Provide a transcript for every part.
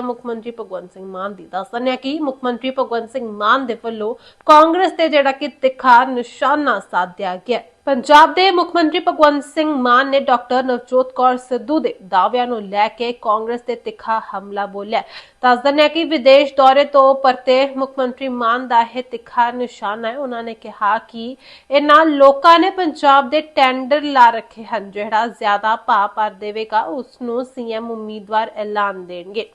ਮੁੱਖ ਮੰਤਰੀ ਭਗਵੰਤ ਸਿੰਘ ਮਾਨ ਦੀ। ਦੱਸ ਦਿੰਦੇ ਹਾਂ ਕਿ ਮੁੱਖ ਮੰਤਰੀ ਭਗਵੰਤ ਸਿੰਘ ਮਾਨ ਦੇ ਵੱਲੋਂ ਕਾਂਗਰਸ ਤੇ ਜਿਹੜਾ ਕਿ ਤਿੱਖਾ ਨਿਸ਼ਾਨਾ ਸਾਧਿਆ ਗਿਆ। ਪੰਜਾਬ ਦੇ ਮੁੱਖ ਮੰਤਰੀ ਭਗਵੰਤ ਸਿੰਘ ਮਾਨ ਨੇ ਡਾਕਟਰ ਨਵਜੋਤ ਕੌਰ ਸਿੱਧੂ ਦੇ ਦਾਅਵਿਆਂ ਨੂੰ ਲੈ ਕੇ ਕਾਂਗਰਸ ਤੇ ਤਿੱਖਾ ਹਮਲਾ ਬੋਲਿਆ। ਦੱਸ ਦਿੰਦੇ ਕਿ ਵਿਦੇਸ਼ ਦੌਰੇ ਤੋਂ ਪਰਤੇ ਮੁੱਖ ਮੰਤਰੀ ਮਾਨ ਦਾ ਇਹ ਤਿੱਖਾ ਨਿਸ਼ਾਨਾ ਹੈ। ਉਹਨਾਂ ਨੇ ਕਿਹਾ ਕਿ ਇਹਨਾਂ ਲੋਕਾਂ ਨੇ ਪੰਜਾਬ ਦੇ ਟੈਂਡਰ ਲਾ ਰੱਖੇ ਹਨ। ਜਿਹੜਾ ਜ਼ਿਆਦਾ ਭਾਅ ਪਰ ਦੇਵੇਗਾ ਉਸ ਨੂੰ ਸੀਐਮ ਉਮੀਦਵਾਰ ਐਲਾਨ ਦੇਣਗੇ।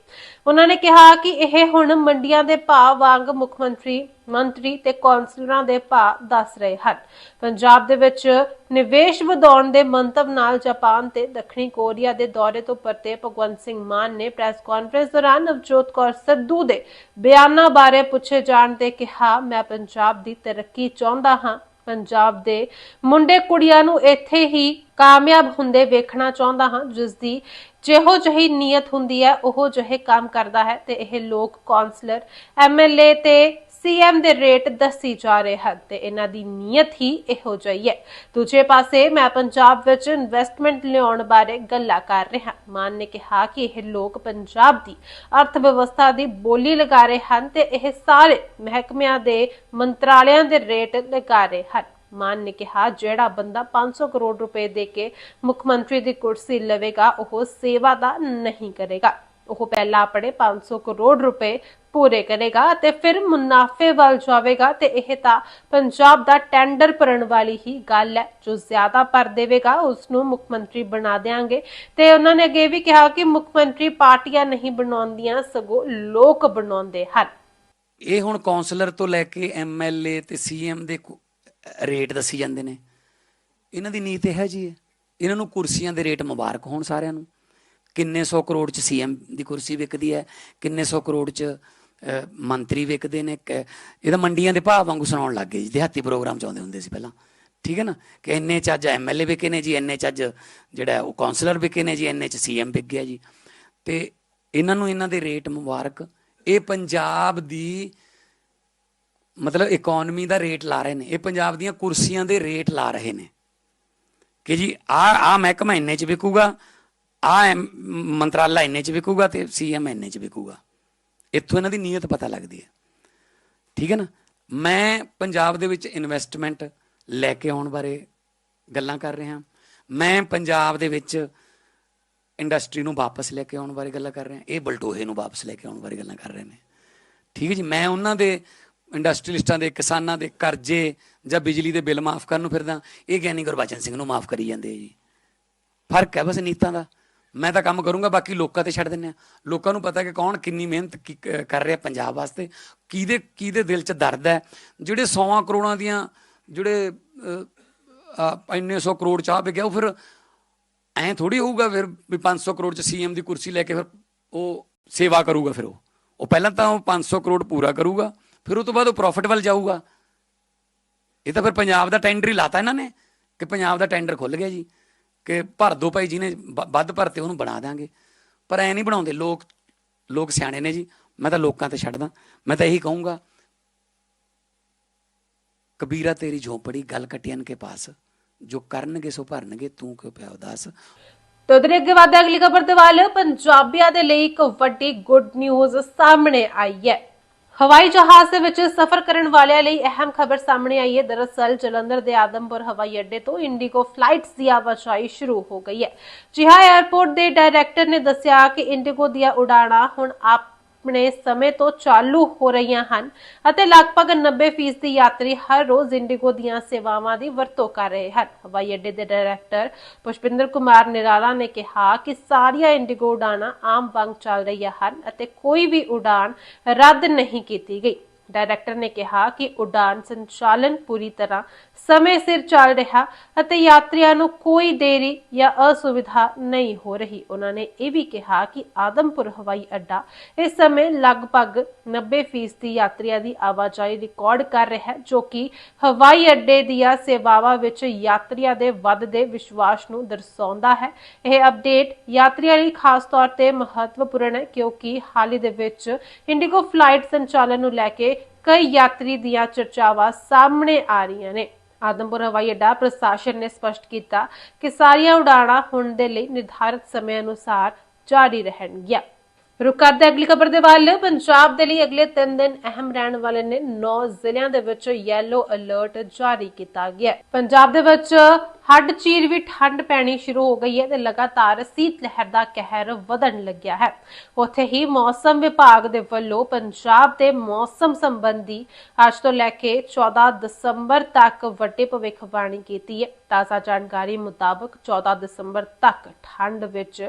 ਉਹਨਾਂ ਨੇ ਕਿਹਾ ਕਿ ਇਹ ਹੁਣ ਮੰਡੀਆਂ ਦੇ ਭਾਅ ਵਾਂਗ ਮੁੱਖ ਮੰਤਰੀ ਮੰਤਰੀ ਤੇ ਕੌਂਸਲਰਾਂ ਦੇ ਭਾਅ ਦੱਸ ਰਹੇ ਹਨ। ਪੰਜਾਬ ਦੇ ਵਿੱਚ ਨਿਵੇਸ਼ ਵਧਾਉਣ ਦੇ ਮੰਤਵ ਨਾਲ ਜਾਪਾਨ ਤੇ ਦੱਖਣੀ ਕੋਰੀਆ ਦੇ ਦੌਰੇ ਤੋਂ ਪਰਤੇ ਭਗਵੰਤ ਸਿੰਘ ਮਾਨ ਨੇ ਪ੍ਰੈਸ ਕਾਨਫਰੰਸ ਦੌਰਾਨ ਨਵਜੋਤ ਕੌਰ ਸਿੱਧੂ ਦੇ ਬਿਆਨਾਂ ਬਾਰੇ ਪੁੱਛੇ ਜਾਣ ਤੇ ਕਿਹਾ, ਮੈਂ ਪੰਜਾਬ ਦੀ ਤਰੱਕੀ ਚਾਹੁੰਦਾ ਹਾਂ। ਪੰਜਾਬ ਦੇ ਮੁੰਡੇ ਕੁੜੀਆਂ ਨੂੰ ਇੱਥੇ ਹੀ ਕਾਮਯਾਬ ਹੁੰਦੇ ਵੇਖਣਾ ਚਾਹੁੰਦਾ ਹਾਂ। ਜਿਸ ਦੀ ਜਿਹੋ ਜਿਹੀ ਨੀਅਤ ਹੁੰਦੀ ਹੈ, ਉਹ ਜਿਹੇ ਕੰਮ ਕਰਦਾ ਹੈ। ਤੇ ਇਹ ਲੋਕ ਕਾਉਂਸਲਰ ਐਮਐਲਏ ਤੇ ਸੀਐਮ ਦੇ ਰੇਟ ਦੱਸੀ ਜਾ ਰਹੇ ਹਨ ਤੇ ਇਹਨਾਂ ਦੀ ਨੀਅਤ ਹੀ ਇਹੋ ਜਿਹੀ ਹੈ। ਦੂਜੇ ਪਾਸੇ ਮੈਂ ਪੰਜਾਬ ਵਿੱਚ ਇਨਵੈਸਟਮੈਂਟ ਲਿਆਉਣ ਬਾਰੇ ਗੱਲਾਂ ਕਰ ਰਿਹਾ। ਮਾਨ ਨੇ ਕਿਹਾ ਕਿ ਇਹ ਲੋਕ ਪੰਜਾਬ ਦੀ ਅਰਥ ਵਿਵਸਥਾ ਦੀ ਬੋਲੀ ਲਗਾ ਰਹੇ ਹਨ ਤੇ ਇਹ ਸਾਰੇ ਮਹਿਕਮਿਆਂ ਦੇ ਮੰਤਰਾਲਿਆਂ ਦੇ ਰੇਟ ਲਗਾ ਰਹੇ ਹਨ। ਮਾਨ ਨੇ ਕਿਹਾ, ਜਿਹੜਾ ਬੰਦਾ 500 ਕਰੋੜ ਰੁਪਏ ਦੇ ਕੇ ਮੁੱਖ ਮੰਤਰੀ ਦੀ ਕੁਰਸੀ ਲਵੇਗਾ, ਉਹ ਸੇਵਾ ਦਾ ਨਹੀਂ ਕਰੇਗਾ। ਉਹ ਪਹਿਲਾਂ ਆਪਣੇ 500 ਕਰੋੜ ਰੁਪਏ ਪੂਰੇ ਕਰੇਗਾ ਤੇ ਫਿਰ ਮੁਨਾਫੇ ਵੱਲ ਜਾਵੇਗਾ ਤੇ ਇਹ ਤਾਂ ਪੰਜਾਬ ਦਾ ਟੈਂਡਰ ਭਰਨ ਵਾਲੀ ਹੀ ਗੱਲ ਹੈ, ਜੋ ਜ਼ਿਆਦਾ ਭਰ ਦੇਵੇਗਾ ਉਸ ਨੂੰ ਮੁੱਖ ਮੰਤਰੀ ਬਣਾ ਦੇਾਂਗੇ ਤੇ ਉਹਨਾਂ ਨੇ ਅੱਗੇ ਵੀ ਕਿਹਾ ਕਿ ਮੁੱਖ ਮੰਤਰੀ ਪਾਰਟੀਆਂ ਨਹੀਂ ਬਣਾਉਂਦੀਆਂ, ਸਗੋਂ ਲੋਕ ਬਣਾਉਂਦੇ ਹਨ। ਇਹ ਹੁਣ ਕਾਉਂਸਲਰ ਤੋਂ ਲੈ ਕੇ ਐਮਐਲਏ ਤੇ ਸੀਐਮ ਦੇ ਰੇਟ ਦੱਸੀ ਜਾਂਦੇ ਨੇ। ਇਹਨਾਂ ਦੀ ਨੀਤ ਇਹ ਹੈ। ਜੀ ਇਹਨਾਂ ਨੂੰ ਕੁਰਸੀਆਂ ਦੇ ਰੇਟ ਮੁਬਾਰਕ ਹੋਣ ਸਾਰਿਆਂ ਨੂੰ। ਕਿੰਨੇ ਸੌ ਕਰੋੜ ਚ ਸੀਐਮ ਦੀ ਕੁਰਸੀ ਵਿਕਦੀ ਹੈ, ਕਿੰਨੇ ਸੌ ਕਰੋੜ ਚ ਮੰਤਰੀ ਵਿਕਦੇ ਨੇ, ਕ- ਇਹਦਾ ਮੰਡੀਆਂ ਦੇ ਭਾਅ ਵਾਂਗੂ ਸੁਣਾਉਣ ਲੱਗ ਗਏ ਜੀ, ਦਿਹਾਤੀ ਪ੍ਰੋਗਰਾਮ ਚਾਹੁੰਦੇ ਹੁੰਦੇ ਸੀ ਪਹਿਲਾਂ। ਠੀਕ ਹੈ ਨਾ? ਕਿ ਇੰਨੇ ਚ ਅੱਜ ਐਮਐਲਏ ਵਿਕੇ ਨੇ ਜੀ, ਇੰਨੇ ਚ ਅੱਜ ਜਿਹੜਾ ਉਹ ਕਾਉਂਸਲਰ ਵਿਕੇ ਨੇ ਜੀ, ਇੰਨੇ ਚ ਸੀਐਮ ਵਿਕ ਗਿਆ ਜੀ। ਤੇ ਇਹਨਾਂ ਨੂੰ ਇਹਨਾਂ ਦੇ ਰੇਟ ਮੁਬਾਰਕ, ਇਹ ਪੰਜਾਬ ਦੀ ਮਤਲਬ ਇਕਨੋਮੀ ਦਾ ਰੇਟ ਲਾ ਰਹੇ ਨੇ, ਇਹ ਪੰਜਾਬ ਦੀਆਂ ਕੁਰਸੀਆਂ ਦੇ ਰੇਟ ਲਾ ਰਹੇ ਨੇ। ਕਿ ਜੀ, ਆ ਆ ਮਹਿਕਮਾ ਇੰਨੇ ਚ ਵਿਕੂਗਾ ਆ ਮੰਤਰਾਲਾ ਇੰਨੇ ਚ ਵਿਕੂਗਾ ਤੇ ਸੀਐਮ ਇੰਨੇ ਚ ਵਿਕੂਗਾ। ਇੱਥੋਂ ਇਹਨਾਂ ਦੀ ਨੀਅਤ ਪਤਾ ਲੱਗਦੀ ਹੈ। ਠੀਕ ਹੈ ਨਾ? ਮੈਂ ਪੰਜਾਬ ਦੇ ਵਿੱਚ ਇਨਵੈਸਟਮੈਂਟ ਲੈ ਕੇ ਆਉਣ ਬਾਰੇ ਗੱਲਾਂ ਕਰ ਰਿਹਾ। ਮੈਂ ਪੰਜਾਬ ਦੇ ਵਿੱਚ ਇੰਡਸਟਰੀ ਨੂੰ ਵਾਪਸ ਲੈ ਕੇ ਆਉਣ ਬਾਰੇ ਗੱਲਾਂ ਕਰ ਰਿਹਾ। ਇਹ ਬਲਟੋਹੇ ਨੂੰ ਵਾਪਸ ਲੈ ਕੇ ਆਉਣ ਬਾਰੇ ਗੱਲਾਂ ਕਰ ਰਹੇ ਨੇ। ਠੀਕ ਹੈ ਜੀ? ਮੈਂ ਉਹਨਾਂ ਦੇ ਇੰਡਸਟਰੀਲਿਸਟਾਂ ਦੇ, ਕਿਸਾਨਾਂ ਦੇ ਕਰਜ਼ੇ ਜਾਂ ਬਿਜਲੀ ਦੇ ਬਿੱਲ ਮਾਫ ਕਰਨ ਨੂੰ ਫਿਰਦਾ। ਇਹ ਗਿਆਨੀ ਗੁਰਬਚਨ ਸਿੰਘ ਨੂੰ ਮਾਫ ਕਰੀ ਜਾਂਦੇ ਆ ਜੀ। ਫ਼ਰਕ ਹੈ ਬਸ ਨੀਤਾਂ ਦਾ। ਮੈਂ ਤਾਂ ਕੰਮ ਕਰੂੰਗਾ, ਬਾਕੀ ਲੋਕਾਂ ਤੇ ਛੱਡ ਦਿੰਨੇ ਆ। ਲੋਕਾਂ ਨੂੰ ਪਤਾ ਕਿ ਕੌਣ ਕਿੰਨੀ ਮਿਹਨਤ ਕੀ- ਕ- ਕਰ ਰਿਹਾ ਪੰਜਾਬ ਵਾਸਤੇ। ਕਿਹਦੇ ਕਿਹਦੇ ਦਿਲ 'ਚ ਦਰਦ ਹੈ? ਜਿਹੜੇ 100 ਕਰੋੜਾਂ ਦੀਆਂ, ਜਿਹੜੇ ਇੰਨੇ 100 ਕਰੋੜ ਚਾਹ ਵਿਕਿਆ ਉਹ ਫਿਰ ਐਂ ਥੋੜੀ ਹੋਊਗਾ ਫਿਰ ਵੀ 500 ਕਰੋੜ 'ਚ ਸੀਐਮ ਦੀ ਕੁਰਸੀ ਲੈ ਕੇ ਫਿਰ ਉਹ ਸੇਵਾ ਕਰੂਗਾ ਫਿਰ ਉਹ। ਉਹ ਪਹਿਲਾਂ ਤਾਂ ਉਹ 500 ਕਰੋੜ ਪੂਰਾ ਕਰੂਗਾ, ਫਿਰ ਉਹ ਤੋਂ ਬਾਅਦ ਉਹ ਪ੍ਰੋਫਿਟ ਵੱਲ ਜਾਊਗਾ। ਇਹ ਤਾਂ ਫਿਰ ਪੰਜਾਬ ਦਾ ਟੈਂਡਰ ਹੀ ਲਾਤਾ ਇਹਨਾਂ ਨੇ, ਕਿ ਪੰਜਾਬ ਦਾ ਟੈਂਡਰ ਖੁੱਲ ਗਿਆ ਜੀ। ਕਿ ਭਰ ਦੋ ਭਾਈ ਜਿਹਨੇ ਵ- ਵੱਧ ਭਰਤੇ ਉਹਨੂੰ ਬਣਾ ਦਾਂਗੇ ਪਰ ਐ ਨਹੀਂ ਬਣਾਉਂਦੇ, ਲੋਕ ਲੋਕ ਸਿਆਣੇ ਨੇ ਜੀ। ਮੈਂ ਤਾਂ ਲੋਕਾਂ ਤੇ ਛੱਡਦਾ। ਮੈਂ ਤਾਂ ਇਹੀ ਕਹੂੰਗਾ, ਕਬੀਰਾ ਤੇਰੀ ਝੋਪੜੀ ਗੱਲ ਕਟਿਆਨ ਕੇ ਪਾਸ। ਜੋ ਕਰਨਗੇ ਸੋ ਭਰਨਗੇ, ਤੂੰ ਕਿਉਂ ਪਿਆ ਉਦਾਸ? ਤੇ ਉਧਰ ਅੱਗੇ ਵਧਦੇ ਅਗਲੀ ਖਬਰ ਦੇ ਵੱਲ, ਪੰਜਾਬੀਆਂ ਦੇ ਲਈ ਇੱਕ ਵੱਡੀ ਗੁੱਡ ਨਿਊਜ਼ ਸਾਹਮਣੇ ਆਈ ਹੈ। ਹਵਾਈ ਜਹਾਜ਼ ਦੇ ਵਿੱਚ ਸਫ਼ਰ ਕਰਨ ਵਾਲਿਆਂ ਲਈ ਅਹਿਮ ਖਬਰ ਸਾਹਮਣੇ ਆਈ ਹੈ। ਦਰਅਸਲ, ਜਲੰਧਰ ਦੇ ਆਦਮਪੁਰ ਹਵਾਈ ਅੱਡੇ ਤੋਂ ਇੰਡੀਗੋ ਫਲਾਈਟਸ ਦੀ ਆਵਾਜਾਈ ਸ਼ੁਰੂ ਹੋ ਗਈ ਹੈ। ਜਿਹਾ ਹਾਂ 에ਅਰਪੋਰਟ ਦੇ ਡਾਇਰੈਕਟਰ ਨੇ ਦੱਸਿਆ ਕਿ ਇੰਡੀਗੋ ਦੀਆਂ ਉਡਾਣਾਂ ਹੁਣ ਆਪ ਆਪਣੇ ਸਮੇਂ ਤੋਂ ਚਾਲੂ ਹੋ ਰਹੀਆਂ ਹਨ ਅਤੇ ਲਗਭਗ 90% ਯਾਤਰੀ ਹਰ ਰੋਜ਼ ਇੰਡੀਗੋ ਦੀਆਂ ਸੇਵਾਵਾਂ ਦੀ ਵਰਤੋਂ ਕਰ ਰਹੇ ਹਨ। ਹਵਾਈ ਅੱਡੇ ਦੇ ਡਾਇਰੈਕਟਰ ਪੁਸ਼ਪਿੰਦਰ ਕੁਮਾਰ ਨਿਰਾਲਾ ਨੇ ਕਿਹਾ ਕਿ ਸਾਰੀਆਂ ਇੰਡੀਗੋ ਉਡਾਣਾਂ ਆਮ ਵਾਂਗ ਚੱਲ ਰਹੀਆਂ ਹਨ ਅਤੇ ਕੋਈ ਵੀ ਉਡਾਣ ਰੱਦ ਨਹੀਂ ਕੀਤੀ ਗਈ। ਡਾਇਰੈਕਟਰ ਨੇ ਕਿਹਾ ਕਿ ਉਡਾਨ ਸੰਚਾਲਨ ਪੂਰੀ ਤਰ੍ਹਾਂ ਸਮੇਂ ਸਿਰ ਚੱਲ ਰਿਹਾ ਅਤੇ ਯਾਤਰੀਆਂ ਨੂੰ ਕੋਈ ਦੇਰੀ ਜਾਂ ਅਸੁਵਿਧਾ ਨਹੀਂ ਹੋ ਰਹੀ। ਉਹਨਾਂ ਨੇ ਇਹ ਵੀ ਕਿਹਾ ਕਿ ਆਦਮਪੁਰ ਹਵਾਈ ਅੱਡਾ ਇਸ ਸਮੇਂ ਲਗਭਗ 90% ਯਾਤਰੀਆਂ ਦੀ ਆਵਾਜਾਈ ਰਿਕਾਰਡ ਕਰ ਰਿਹਾ ਹੈ ਜੋ ਕਿ ਹਵਾਈ ਅੱਡੇ ਦੀਆਂ ਸੇਵਾਵਾਂ ਵਿੱਚ ਯਾਤਰੀਆਂ ਦੇ ਵੱਧਦੇ ਵਿਸ਼ਵਾਸ ਨੂੰ ਦਰਸਾਉਂਦਾ ਹੈ। ਇਹ ਅਪਡੇਟ ਯਾਤਰੀਆਂ ਲਈ ਖਾਸ ਤੌਰ ਤੇ ਮਹੱਤਵਪੂਰਨ ਹੈ, ਕਿਉਂਕਿ ਹਾਲ ਹੀ ਦੇ ਵਿੱਚ ਇੰਡੀਗੋ ਫਲਾਈਟ ਸੰਚਾਲਨ ਨੂੰ ਲੈ ਕੇ ਕਈ ਯਾਤਰੀ ਦੀਆਂ ਚਰਚਾਵਾਂ ਸਾਹਮਣੇ ਆ ਰਹੀਆਂ ਨੇ। ਆਦਮਪੁਰ ਹਵਾਈ ਅੱਡਾ ਪ੍ਰਸ਼ਾਸਨ ਨੇ ਸਪਸ਼ਟ ਕੀਤਾ ਕਿ ਸਾਰੀਆਂ ਉਡਾਣਾਂ ਹੁਣ ਦੇ ਲਈ ਨਿਰਧਾਰਿਤ ਸਮੇਂ ਅਨੁਸਾਰ ਜਾਰੀ ਰਹਿਣਗੀਆਂ। ਰੁਕ ਕਰਦੇ ਅਗਲੀ ਖਬਰ ਦੇ ਵੱਲ, ਪੰਜਾਬ ਦੇ ਲਈ ਅਗਲੇ 3 ਦਿਨ ਅਹਿਮ ਰਹਿਣ ਵਾਲੇ ਨੇ 9 ਜ਼ਿਲ੍ਹਿਆਂ ਦੇ ਵਿੱਚ ਯੈਲੋ ਅਲਰਟ ਜਾਰੀ ਕੀਤਾ ਗਿਆ ਪੰਜਾਬ ਦੇ ਵਿੱਚ ਹੱਡ ਚੀਰ ਵੀ ਠੰਡ ਪੈਣੀ ਸ਼ੁਰੂ ਹੋ ਗਈ ਹੈ ਤੇ ਲਗਾਤਾਰ ਸੀਤ ਲਹਿਰ ਦਾ ਕਹਿਰ ਵਧਣ ਲੱਗਿਆ ਹੈ। ਉੱਥੇ ਹੀ ਮੌਸਮ ਵਿਭਾਗ ਦੇ ਵੱਲੋਂ ਪੰਜਾਬ ਦੇ ਮੌਸਮ ਸੰਬੰਧੀ ਅੱਜ ਤੋਂ ਲੈ ਕੇ 14 ਦਸੰਬਰ ਤੱਕ ਵੱਡੀ ਭਵਿੱਖਬਾਣੀ ਕੀਤੀ ਹੈ। ਤਾਜ਼ਾ ਜਾਣਕਾਰੀ ਮੁਤਾਬਕ 14 ਦਸੰਬਰ ਤੱਕ ਠੰਡ ਵਿੱਚ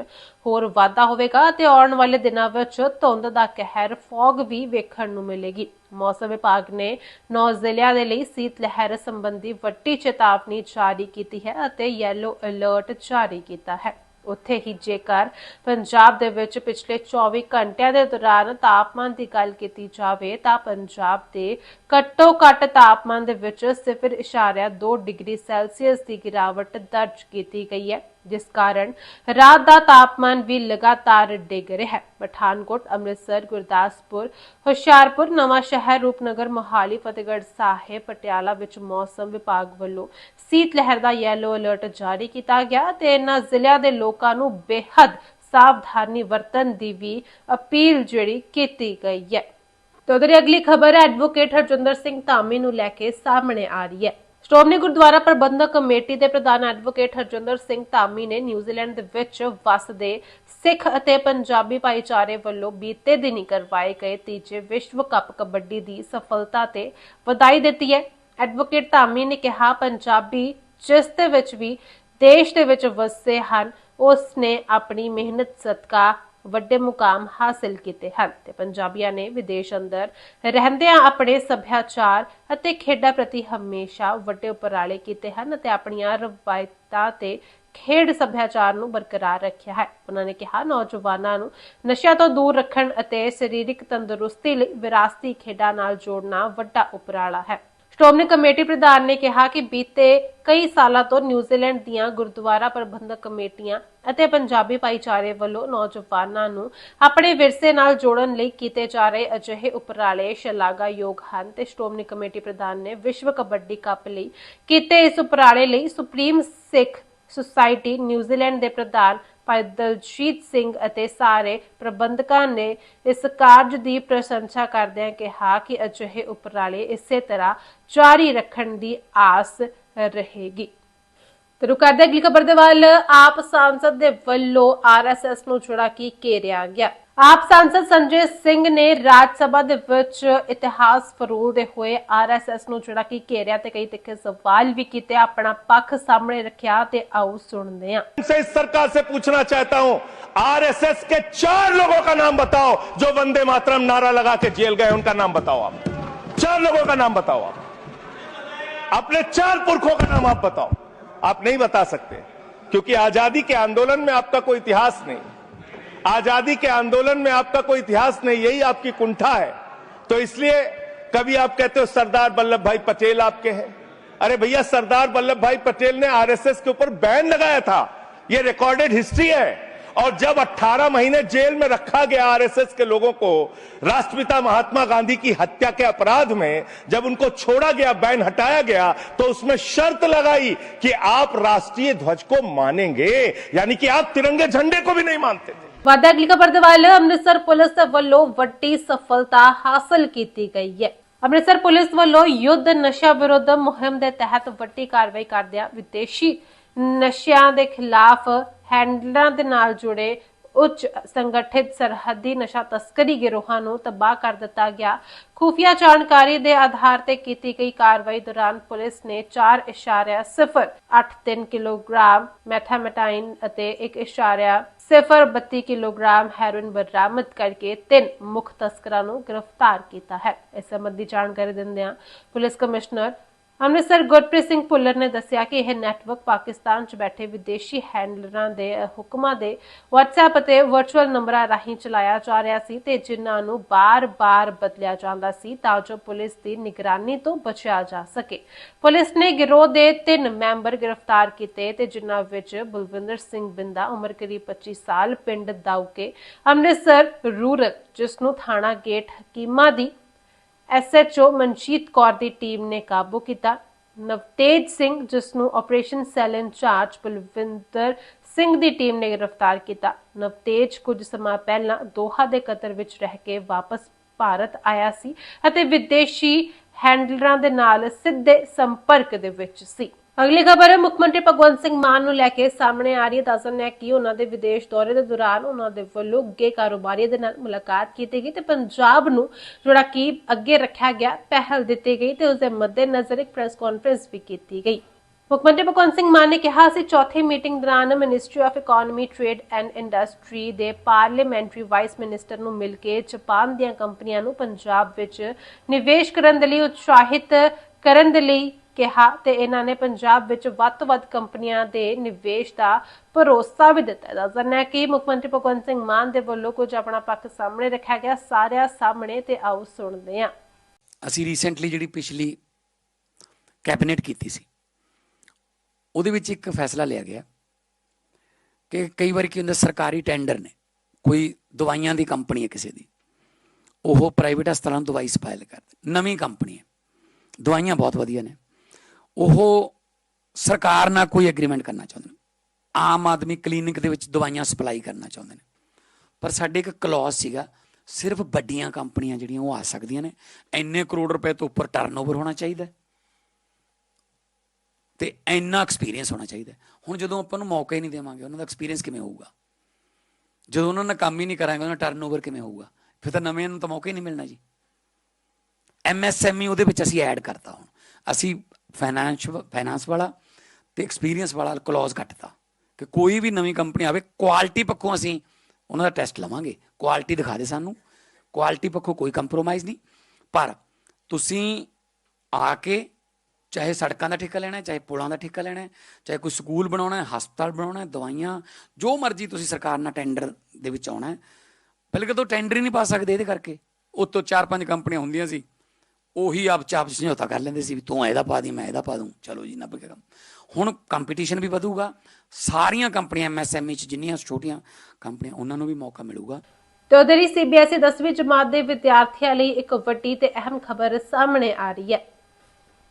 ਹੋਰ ਵਾਧਾ ਹੋਵੇਗਾ ਤੇ ਆਉਣ ਵਾਲੇ ਦਿਨਾਂ ਵਿੱਚ ਧੁੰਦ ਦਾ ਕਹਿਰ ਫੌਗ ਵੀ ਵੇਖਣ ਨੂੰ ਮਿਲੇਗੀ। ਮੌਸਮ ਵਿਭਾਗ ਨੇ 9 ਜ਼ਿਲ੍ਹਿਆਂ ਦੇ ਲਈ ਸੀਤ ਲਹਿਰ ਸੰਬੰਧੀ ਵੱਡੀ ਚੇਤਾਵਨੀ ਜਾਰੀ ਕੀਤੀ ਹੈ ਅਤੇ ਯੈਲੋ ਅਲਰਟ ਜਾਰੀ ਕੀਤਾ ਹੈ। ਉੱਥੇ ਹੀ ਜੇਕਰ ਪੰਜਾਬ ਦੇ ਵਿੱਚ ਪਿਛਲੇ 24 ਘੰਟਿਆਂ ਦੇ ਦੌਰਾਨ ਤਾਪਮਾਨ ਦੀ ਗੱਲ ਕੀਤੀ ਜਾਵੇ ਤਾਂ ਪੰਜਾਬ ਦੇ ਘੱਟੋ ਘੱਟ ਤਾਪਮਾਨ ਦੇ ਵਿੱਚ 0.2 ਡਿਗਰੀ ਸੈਲਸੀਅਸ ਦੀ ਗਿਰਾਵਟ ਦਰਜ ਕੀਤੀ ਗਈ ਹੈ। ਜਿਸ ਕਾਰਨ ਰਾਤ ਦਾ ਤਾਪਮਾਨ ਵੀ ਲਗਾਤਾਰ ਡਿੱਗ ਰਿਹਾ ਹੈ। ਪਠਾਨਕੋਟ, ਅੰਮ੍ਰਿਤਸਰ, ਗੁਰਦਾਸਪੁਰ, ਹੁਸ਼ਿਆਰਪੁਰ, ਨਵਾਂ ਸ਼ਹਿਰ, ਰੂਪਨਗਰ, ਮੋਹਾਲੀ, ਫਤਿਹਗੜ੍ਹ ਸਾਹਿਬ, ਪਟਿਆਲਾ ਵਿੱਚ ਮੌਸਮ ਵਿਭਾਗ ਵੱਲੋਂ ਸੀਤ ਲਹਿਰ ਦਾ ਯੈਲੋ ਅਲਰਟ ਜਾਰੀ ਕੀਤਾ ਗਿਆ ਤੇ ਇਹਨਾਂ ਜ਼ਿਲ੍ਹਿਆਂ ਦੇ ਲੋਕਾਂ ਨੂੰ ਬੇਹੱਦ ਸਾਵਧਾਨੀ ਵਰਤਣ ਦੀ ਵੀ ਅਪੀਲ ਜਿਹੜੀ ਕੀਤੀ ਗਈ ਹੈ। ਤੇ ਉਧਰ ਅਗਲੀ ਖਬਰ ਐਡਵੋਕੇਟ ਹਰਜਿੰਦਰ ਸਿੰਘ ਧਾਮੀ ਨੂੰ ਲੈ ਕੇ ਸਾਹਮਣੇ ਆ ਰਹੀ ਹੈ। ਸ਼੍ਰੋਮਣੀ ਗੁਰਦੁਆਰਾ ਪ੍ਰਬੰਧਕ ਕਮੇਟੀ ਦੇ ਪ੍ਰਧਾਨ ਐਡਵੋਕੇਟ ਹਰਜਿੰਦਰ ਸਿੰਘ ਧਾਮੀ ਨੇ ਨਿਊਜ਼ੀਲੈਂਡ ਦੇ ਵਿੱਚ ਵਸਦੇ ਸਿੱਖ ਅਤੇ ਪੰਜਾਬੀ ਭਾਈਚਾਰੇ ਵੱਲੋਂ ਬੀਤੇ ਦਿਨੀ ਕਰਵਾਏ ਗਏ ਤੀਜੇ ਵਿਸ਼ਵ ਕੱਪ ਕਬੱਡੀ ਦੀ ਸਫਲਤਾ ਤੇ ਵਧਾਈ ਦਿੱਤੀ ਹੈ। ਐਡਵੋਕੇਟ ਧਾਮੀ ਨੇ ਕਿਹਾ, ਪੰਜਾਬੀ ਜਿਸ ਦੇ ਵਿੱਚ ਵੀ ਦੇਸ਼ ਦੇ ਵਿੱਚ ਵਸੇ ਹਨ ਉਸ ਨੇ ਆਪਣੀ ਮਿਹਨਤ, ਸਦਕਾ ਵੱਡੇ ਮੁਕਾਮ ਹਾਸਲ ਕੀਤੇ ਹਨ ਤੇ ਪੰਜਾਬੀਆਂ ਨੇ ਵਿਦੇਸ਼ ਅੰਦਰ ਰਹਿੰਦਿਆਂ ਆਪਣੇ ਸੱਭਿਆਚਾਰ ਅਤੇ ਖੇਡਾਂ ਪ੍ਰਤੀ ਹਮੇਸ਼ਾ ਵੱਡੇ ਉਪਰਾਲੇ ਕੀਤੇ ਹਨ ਅਤੇ ਆਪਣੀਆਂ ਰਵਾਇਤਾਂ ਤੇ ਖੇਡ ਸੱਭਿਆਚਾਰ ਨੂੰ ਬਰਕਰਾਰ ਰੱਖਿਆ ਹੈ। ਉਹਨਾਂ ਨੇ ਕਿਹਾ, ਨੌਜਵਾਨਾਂ ਨੂੰ ਨਸ਼ਿਆਂ ਤੋਂ ਦੂਰ ਰੱਖਣ ਅਤੇ ਸਰੀਰਕ ਤੰਦਰੁਸਤੀ ਲਈ ਵਿਰਾਸਤੀ ਖੇਡਾਂ ਨਾਲ ਜੋੜਨਾ ਵੱਡਾ ਉਪਰਾਲਾ ਹੈ। ਸ਼੍ਰੋਮਣੀ ਕਮੇਟੀ ਪ੍ਰਧਾਨ ਨੇ ਕਿਹਾ ਕਿ ਬੀਤੇ ਕਈ ਸਾਲਾਂ ਤੋਂ ਨਿਊਜ਼ੀਲੈਂਡ ਦੀਆਂ ਗੁਰਦੁਆਰਾ ਪ੍ਰਬੰਧਕ ਕਮੇਟੀਆਂ ਅਤੇ ਪੰਜਾਬੀ ਭਾਈਚਾਰੇ ਵੱਲੋਂ ਨੌਜਵਾਨਾਂ ਨੂੰ ਆਪਣੇ ਵਿਰਸੇ ਨਾਲ ਜੋੜਨ ਲਈ ਕੀਤੇ ਜਾ ਰਹੇ ਅਜਿਹੇ ਉਪਰਾਲੇ ਸ਼ਲਾਘਾਯੋਗ ਹਨ ਤੇ ਸ਼੍ਰੋਮਣੀ ਕਮੇਟੀ ਪ੍ਰਧਾਨ ਨੇ ਵਿਸ਼ਵ ਕਬੱਡੀ ਕੱਪ ਲਈ ਕੀਤੇ ਇਸ ਉਪਰਾਲੇ ਲਈ ਸੁਪਰੀਮ ਸਿੱਖ ਸੁਸਾਇਟੀ ਨਿਊਜ਼ੀਲੈਂਡ ਦੇ ਪ੍ਰਧਾਨ ਭਾਈ ਦਲਜੀਤ ਸਿੰਘ ਅਤੇ ਸਾਰੇ ਪ੍ਰਬੰਧਕਾਂ ਨੇ ਇਸ ਕਾਰਜ ਦੀ ਪ੍ਰਸ਼ੰਸਾ ਕਰਦਿਆਂ ਕਿਹਾ ਕਿ ਅਜਿਹੇ ਉਪਰਾਲੇ ਇਸੇ ਤਰ੍ਹਾਂ ਜਾਰੀ ਰੱਖਣ ਦੀ ਆਸ ਰਹੇਗੀ। ਤੇ ਰੁਕਾਦੇ ਅਗਲੀ ਖਬਰ ਦੇ ਵੱਲ। ਆਪ ਸਾਂਸਦ ਦੇ ਵੱਲੋਂ ਆਰਐਸਐਸ ਨੂੰ ਜੁੜਾ ਕੀ ਘੇਰਿਆ ਗਿਆ। ਆਪ ਸਾਂਸਦ ਸੰਜੇ ਸਿੰਘ ਨੇ ਰਾਜ ਸਭਾ ਦੇ ਵਿੱਚ ਇਤਿਹਾਸ ਫਰੋਲਦੇ ਹੋਏ ਆਰਐਸਐਸ ਨੂੰ ਜੁੜਾ ਕੀ ਘੇਰਿਆ ਤੇ ਕਈ ਤਿੱਖੇ ਸਵਾਲ ਵੀ ਕੀਤੇ ਆਪਣਾ ਪੱਖ ਸਾਹਮਣੇ ਰੱਖਿਆ ਤੇ ਆਓ ਸੁਣਦੇ ਹਾਂ से इस सरकार से पूछना चाहता हूं आरएसएस के चार लोगों का नाम बताओ जो वंदे मातरम नारा लगा के जेल गए उनका नाम बताओ आप चार लोगों का नाम बताओ आप अपने चार पुरखों का नाम आप बताओ आप नहीं बता सकते क्योंकि आजादी के आंदोलन में आपका कोई इतिहास नहीं आज़ादी के आंदोलन में आपका कोई इतिहास नहीं, यही आपकी कुंठा है। तो इसलिए कभी आप कहते हो, सरदार वल्लभ भाई पटेल आपके हैं। अरे भैया, सरदार वल्लभ भाई पटेल ने आरएसएस के ऊपर बैन लगाया था। ये रिकॉर्डेड हिस्ट्री है। और जब 18 महीने जेल में रखा गया आरएसएस के लोगों को, राष्ट्रपिता महात्मा गांधी की हत्या के अपराध में जब उनको छोड़ा गया, बैन हटाया गया तो उसमें शर्त लगाई कि आप राष्ट्रीय ध्वज को मानेंगे। यानी कि आप तिरंगे झंडे को भी नहीं मानते थे। ਵਾਧਾ ਅਗਲੀ ਖਬਰ ਦੇ ਵੱਲ ਅੰਮ੍ਰਿਤਸਰ ਪੁਲਿਸ ਦੇ ਵੱਲੋਂ ਵੱਡੀ ਸਫਲਤਾ ਹਾਸਲ ਕੀਤੀ ਗਈ ਹੈ। ਅੰਮ੍ਰਿਤਸਰ ਪੁਲਿਸ ਵੱਲੋਂ ਯੁੱਧ ਨਸ਼ਾ ਵਿਰੁੱਧ ਮੁਹਿੰਮ ਦੇ ਤਹਿਤ ਵੱਡੀ ਕਾਰਵਾਈ ਕਰਦਿਆਂ ਵਿਦੇਸ਼ੀ ਨਸ਼ਿਆਂ ਦੇ ਖਿਲਾਫ ਹੈਂਡਲਰਾਂ ਦੇ ਨਾਲ ਜੁੜੇ ਉੱਚ ਸੰਗਠਿਤ ਸਰਹੱਦੀ ਨਸ਼ਾ ਤਸਕਰੀ ਗਿਰੋਹਾਂ ਨੂੰ ਤਬਾਹ ਕਰ ਦਿੱਤਾ ਗਿਆ। ਖੂਫੀਆ ਜਾਣਕਾਰੀ ਦੇ ਆਧਾਰ ਤੇ ਕੀਤੀ ਗਈ ਕਾਰਵਾਈ ਦੌਰਾਨ ਪੁਲਿਸ ਨੇ 4.083 ਕਿਲੋਗ੍ਰਾਮ ਮੈਥਾਮੇਟਾਈਨ ਅਤੇ 1.032 ਕਿਲੋਗ੍ਰਾਮ ਹੈਰੋਇਨ ਬਰਾਮਦ ਕਰਕੇ ਤਿੰਨ ਮੁੱਖ ਤਸਕਰਾਂ ਨੂੰ ਗ੍ਰਿਫਤਾਰ ਕੀਤਾ ਹੈ। ਇਸ ਸੰਬੰਧੀ ਜਾਣਕਾਰੀ ਦਿੰਦਿਆਂ ਪੁਲਿਸ ਕਮਿਸ਼ਨਰ ਅੰਮ੍ਰਿਤਸਰ ਗੁਰਪ੍ਰੀਤ ਸਿੰਘ ਭੁੱਲਰ ਨੇ ਦੱਸਿਆ ਕਿ ਇਹ ਨੈਟਵਰਕ ਪਾਕਿਸਤਾਨ 'ਚ ਬੈਠੇ ਵਿਦੇਸ਼ੀ ਹੈਂਡਲਰਾਂ ਦੇ ਹੁਕਮਾਂ ਦੇ WhatsApp ਅਤੇ ਵਰਚੁਅਲ ਨੰਬਰਾਂ ਰਾਹੀਂ ਚਲਾਇਆ ਜਾ ਰਿਹਾ ਸੀ ਤੇ ਜਿਨ੍ਹਾਂ ਨੂੰ ਬਾਰ-ਬਾਰ ਬਦਲਿਆ ਜਾਂਦਾ ਸੀ ਤਾਂ ਜੋ ਪੁਲਿਸ ਦੀ ਨਿਗਰਾਨੀ ਤੋਂ ਬਚਿਆ ਜਾ ਸਕੇ। ਪੁਲਿਸ ਨੇ ਗਿਰੋਹ ਦੇ ਤਿੰਨ ਮੈਂਬਰ ਗ੍ਰਿਫਤਾਰ ਕੀਤੇ ਤੇ ਜਿਨ੍ਹਾਂ ਵਿੱਚ ਬਲਵਿੰਦਰ ਸਿੰਘ ਬਿੰਦਾ ਉਮਰ ਕਰੀਬ 25 ਸਾਲ, ਪਿੰਡ ਦਾਉਕੇ ਅੰਮ੍ਰਿਤਸਰ ਰੂਰਲ, ਜਿਸ ਨੂੰ ਥਾਣਾ ਗੇਟ ਹਕੀਮਾ ਦੀ ਐਸਐਚਓ ਮਨਜੀਤ ਕੌਰ ਦੀ ਟੀਮ ਨੇ ਕਾਬੂ ਕੀਤਾ। ਨਵਤੇਜ ਸਿੰਘ, ਜਿਸ ਨੂੰ operation cell incharge Balwinder Singh ਦੀ ਟੀਮ ਨੇ ਗ੍ਰਿਫਤਾਰ ਕੀਤਾ। ਨਵਤੇਜ ਕੁਝ ਸਮਾਂ ਪਹਿਲਾਂ ਦੋਹਾ ਦੇ ਕਤਰ ਵਿੱਚ ਰਹਿ ਕੇ ਵਾਪਸ ਭਾਰਤ ਆਇਆ ਸੀ ਅਤੇ ਵਿਦੇਸ਼ੀ ਹੈਂਡਲਰਾਂ ਦੇ ਨਾਲ ਸਿੱਧੇ ਸੰਪਰਕ ਦੇ ਵਿੱਚ ਸੀ। ਅਗਲੀ ਖਬਰ ਮੁੱਖ ਮੰਤਰੀ ਭਗਵੰਤ ਸਿੰਘ ਮਾਨ ਨੂੰ ਲੈ ਕੇ ਸਾਹਮਣੇ ਆ ਰਹੀ ਹੈ। ਦੱਸਣ ਹੈ ਕਿ ਉਹਨਾਂ ਦੇ ਵਿਦੇਸ਼ ਦੌਰੇ ਦੇ ਦੌਰਾਨ ਉਹਨਾਂ ਦੇ ਵੱਲੋਂ ਗੇ ਕਾਰੋਬਾਰੀਆਂ ਦੇ ਨਾਲ ਮੁਲਾਕਾਤ ਕੀਤੀ ਗਈ ਤੇ ਪੰਜਾਬ ਨੂੰ ਜਿਹੜਾ ਕਿ ਅੱਗੇ ਰੱਖਿਆ ਗਿਆ, ਪਹਿਲ ਦਿੱਤੀ ਗਈ ਤੇ ਉਸ ਦੇ ਮੱਦੇਨਜ਼ਰ ਇੱਕ ਪ੍ਰੈਸ ਕਾਨਫਰੰਸ ਵੀ ਕੀਤੀ ਗਈ। ਮੁੱਖ ਮੰਤਰੀ ਭਗਵੰਤ ਸਿੰਘ ਮਾਨ ਨੇ ਕਿਹਾ ਸੀ, ਚੌਥੀ ਮੀਟਿੰਗ ਦੌਰਾਨ ministry of economy trade and industry ਦੇ ਪਾਰਲੀਮੈਂਟਰੀ ਵਾਈਸ ਮਿਨਿਸਟਰ ਨੂੰ ਮਿਲ ਕੇ ਜਾਪਾਨ ਦੀਆਂ ਕੰਪਨੀਆਂ ਨੂੰ ਪੰਜਾਬ ਵਿੱਚ ਨਿਵੇਸ਼ ਕਰਨ ਦੇ ਲਈ, ਉਤਸ਼ਾਹਿਤ ਕਰਨ ਦੇ ਲਈ ਕਿਹਾ ਤੇ ਇਹਨਾਂ ਨੇ ਪੰਜਾਬ ਵਿੱਚ ਵੱਧ ਤੋਂ ਵੱਧ ਕੰਪਨੀਆਂ ਦੇ ਨਿਵੇਸ਼ ਦਾ ਭਰੋਸਾ ਵੀ ਦਿੱਤਾ। ਦੱਸਣਾ ਹੈ ਕਿ ਮੁੱਖ ਮੰਤਰੀ ਭਗਵੰਤ ਸਿੰਘ ਮਾਨ ਦੇ ਵੱਲੋਂ ਕੁਝ ਆਪਣਾ ਪੱਖ ਸਾਹਮਣੇ ਰੱਖਿਆ ਗਿਆ। ਸਾਰਿਆਂ ਸਾਹਮਣੇ ਤੇ ਆਓ ਸੁਣਦੇ ਹਾਂ। ਅਸੀਂ ਰੀਸੈਂਟਲੀ ਜਿਹੜੀ ਪਿਛਲੀ ਕੈਬਨਿਟ ਕੀਤੀ ਸੀ, ਉਹਦੇ ਵਿੱਚ ਇੱਕ ਫੈਸਲਾ ਲਿਆ ਗਿਆ ਕਿ ਕਈ ਵਾਰ ਕੀ ਹੁੰਦਾ, ਸਰਕਾਰੀ ਟੈਂਡਰ ਨੇ, ਕੋਈ ਦਵਾਈਆਂ ਦੀ ਕੰਪਨੀ ਹੈ ਕਿਸੇ ਦੀ, ਉਹ ਪ੍ਰਾਈਵੇਟ ਹਸਪਤਾਲਾਂ ਨੂੰ ਦਵਾਈ ਸਪਲਾਈ ਕਰਦੇ ਨਵੀਂ ਕੰਪਨੀ ਹੈ। ਦਵਾਈਆਂ ਬਹੁਤ ਵਧੀਆ ਨੇ। ਉਹ ਸਰਕਾਰ ਨਾਲ ਕੋਈ ਐਗਰੀਮੈਂਟ ਕਰਨਾ ਚਾਹੁੰਦੇ ਨੇ। ਆਮ ਆਦਮੀ ਕਲੀਨਿਕ ਦੇ ਵਿੱਚ ਦਵਾਈਆਂ ਸਪਲਾਈ ਕਰਨਾ ਚਾਹੁੰਦੇ ਨੇ। ਪਰ ਸਾਡੇ ਇੱਕ ਕਲੌਜ਼ ਸੀਗਾ, ਸਿਰਫ ਵੱਡੀਆਂ ਕੰਪਨੀਆਂ ਜਿਹੜੀਆਂ ਉਹ ਆ ਸਕਦੀਆਂ ਨੇ। ਇੰਨੇ ਕਰੋੜ ਰੁਪਏ ਤੋਂ ਉੱਪਰ ਟਰਨਓਵਰ ਹੋਣਾ ਚਾਹੀਦਾ ਹੈ। ਤੇ ਇੰਨਾ ਐਕਸਪੀਰੀਅੰਸ ਹੋਣਾ ਚਾਹੀਦਾ ਹੁਣ ਜਦੋਂ ਆਪਾਂ ਨੂੰ ਮੌਕਾ ਹੀ ਨਹੀਂ ਦੇਵਾਂਗੇ, ਉਹਨਾਂ ਦਾ ਐਕਸਪੀਰੀਅੰਸ ਕਿਵੇਂ ਹੋਊਗਾ? ਜਦੋਂ ਉਹਨਾਂ ਨਾਲ ਕੰਮ ਹੀ ਨਹੀਂ ਕਰਾਂਗੇ, ਉਹਨਾਂ ਦਾ ਟਰਨਓਵਰ ਕਿਵੇਂ ਹੋਊਗਾ? ਫਿਰ ਤਾਂ ਨਵੇਂ ਨੂੰ ਤਾਂ ਮੌਕਾ ਹੀ ਨਹੀਂ ਮਿਲਣਾ ਜੀ। ਐਮਐਸਐਮਈ ਉਹਦੇ ਵਿੱਚ ਅਸੀਂ ਐਡ ਕਰਤਾ ਹੁਣ। ਅਸੀਂ ਫਾਈਨੈਂਸ਼ ਫਾਈਨਾਂਸ ਵਾਲਾ ਤੇ ਐਕਸਪੀਰੀਅੰਸ ਵਾਲਾ ਕਲੌਜ਼ ਕੱਟਤਾ ਕਿ ਕੋਈ ਵੀ ਨਵੀਂ ਕੰਪਨੀ ਆਵੇ ਕੁਆਲਿਟੀ ਪੱਖੋਂ ਅਸੀਂ ਉਹਨਾਂ ਦਾ ਟੈਸਟ ਲਵਾਂਗੇ। ਕੁਆਲਿਟੀ ਦਿਖਾ ਦੇ ਸਾਨੂੰ। ਕੁਆਲਿਟੀ ਪੱਖੋਂ ਕੋਈ ਕੰਪਰੋਮਾਈਜ਼ ਨਹੀਂ। ਪਰ ਤੁਸੀਂ ਆ ਕੇ ਚਾਹੇ ਸੜਕਾਂ ਦਾ ਠੇਕਾ ਲੈਣਾ ਹੈ, ਚਾਹੇ ਪੁਲਾਂ ਦਾ ਠੇਕਾ ਲੈਣਾ ਹੈ, ਚਾਹੇ ਕੋਈ ਸਕੂਲ ਬਣਾਉਣਾ ਹੈ, ਹਸਪਤਾਲ ਬਣਾਉਣਾ ਹੈ, ਦਵਾਈਆਂ, ਜੋ ਮਰਜ਼ੀ ਤੁਸੀਂ ਸਰਕਾਰ ਨਾਲ ਟੈਂਡਰ ਦੇ ਵਿੱਚ ਆਉਣਾ ਹੈ। ਪਹਿਲੇ ਕਦੋਂ ਟੈਂਡਰ ਹੀ ਨਹੀਂ ਪਾ ਸਕਦੇ ਇਹਦੇ ਕਰਕੇ। ਉਤੋਂ ਚਾਰ ਪੰਜ ਕੰਪਨੀਆਂ ਹੁੰਦੀਆਂ ਸੀ। ਉਹੀ ਆਪ ਚਾਪ ਸਮਝੌਤਾ ਕਰ ਲੈਂਦੇ ਸੀ ਵੀ ਤੂੰ ਇਹਦਾ ਪਾ ਦੀ, ਮੈਂ ਇਹਦਾ ਪਾ ਦੂੰ। ਚਲੋ ਜੀ, ਨੱਬ ਕੇ ਕੰਮ ਹੁਣ ਕੰਪੀਟੀਸ਼ਨ ਵੀ ਵਧੂਗਾ। ਸਾਰੀਆਂ ਕੰਪਨੀਆਂ ਐਮਐਸਐਮਈ ਚ ਜਿੰਨੀਆਂ ਛੋਟੀਆਂ ਕੰਪਨੀਆਂ, ਉਹਨਾਂ ਨੂੰ ਵੀ ਮੌਕਾ ਮਿਲੂਗਾ। ਤੇ ਉਧਰ ਹੀ ਸੀਬੀਐਸਈ 10ਵੀਂ ਜਮਾਤ ਦੇ ਵਿਦਿਆਰਥੀਆਂ ਲਈ ਇੱਕ ਵੱਡੀ ਤੇ ਅਹਿਮ ਖਬਰ ਸਾਹਮਣੇ ਆ ਰਹੀ ਹੈ।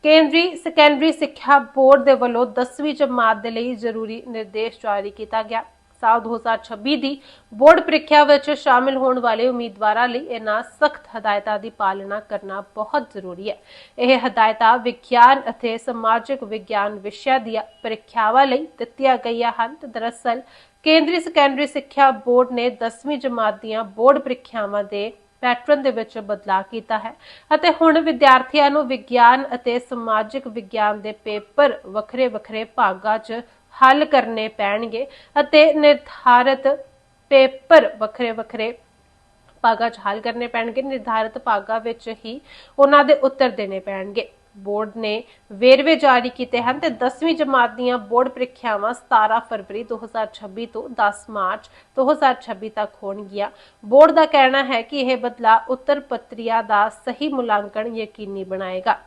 ਕੇਂਦਰੀ ਸੈਕੰਡਰੀ ਸਿੱਖਿਆ ਬੋਰਡ ਦੇ ਵੱਲੋਂ 10ਵੀਂ ਜਮਾਤ ਦੇ ਲਈ ਜ਼ਰੂਰੀ ਨਿਰਦੇਸ਼ ਜਾਰੀ ਕੀਤਾ ਗਿਆ। ਸਾਲ 2026 ਦੀ ਬੋਰਡ ਪ੍ਰੀਖਿਆ ਵਿੱਚ ਸ਼ਾਮਿਲ ਹੋਣ ਵਾਲੇ ਉਮੀਦਵਾਰਾਂ ਲਈ ਇਹਨਾਂ ਸਖਤ ਹਦਾਇਤਾਂ ਦੀ ਪਾਲਣਾ ਕਰਨਾ ਬਹੁਤ ਜ਼ਰੂਰੀ ਹੈ। ਇਹ ਹਦਾਇਤਾਂ ਵਿਗਿਆਨ ਅਤੇ ਸਮਾਜਿਕ ਵਿਗਿਆਨ ਵਿਸ਼ਿਆਂ ਦੀਆਂ ਪ੍ਰੀਖਿਆਵਾਂ ਲਈ ਦਿੱਤੀਆਂ ਗਈਆਂ ਹਨ। ਤੇ ਦਰਅਸਲ ਕੇਂਦਰੀ ਸੈਕੰਡਰੀ ਸਿੱਖਿਆ ਬੋਰਡ ਨੇ 10ਵੀਂ ਜਮਾਤ ਦੀਆਂ ਬੋਰਡ ਪ੍ਰੀਖਿਆਵਾਂ ਦੇ ਪੈਟਰਨ ਦੇ ਵਿੱਚ ਬਦਲਾਅ ਕੀਤਾ ਹੈ ਅਤੇ ਹੁਣ ਵਿਦਿਆਰਥੀਆਂ ਨੂੰ ਵਿਗਿਆਨ ਅਤੇ ਸਮਾਜਿਕ ਵਿਗਿਆਨ ਦੇ ਪੇਪਰ ਵੱਖਰੇ ਵੱਖਰੇ ਭਾਗਾਂ 'ਚ ਹੱਲ ਕਰਨੇ ਪੈਣਗੇ ਅਤੇ ਨਿਰਧਾਰਤ ਪੇਪਰ ਵੱਖਰੇ ਵੱਖਰੇ ਭਾਗਾਂ 'ਚ ਹੱਲ ਕਰਨੇ ਪੈਣਗੇ। ਨਿਰਧਾਰਤ ਭਾਗਾਂ ਵਿੱਚ ਹੀ ਉਹਨਾਂ ਦੇ ਉੱਤਰ ਦੇਣੇ ਪੈਣਗੇ। ਬੋਰਡ ਨੇ ਵੇਰਵੇ ਜਾਰੀ ਕੀਤੇ ਹਨ ਤੇ 10ਵੀਂ ਜਮਾਤ ਦੀਆਂ ਬੋਰਡ ਪ੍ਰੀਖਿਆਵਾਂ 17 ਫਰਵਰੀ 2026 ਤੋਂ 10 ਮਾਰਚ 2026 ਤੱਕ ਹੋਣਗੀਆਂ। ਬੋਰਡ ਦਾ ਕਹਿਣਾ ਹੈ ਕਿ ਇਹ ਬਦਲਾਅ ਉੱਤਰ ਪੱਤਰੀਆਂ ਦਾ ਸਹੀ ਮੁਲਾਂਕਣ ਯਕੀਨੀ ਬਣਾਏਗਾ।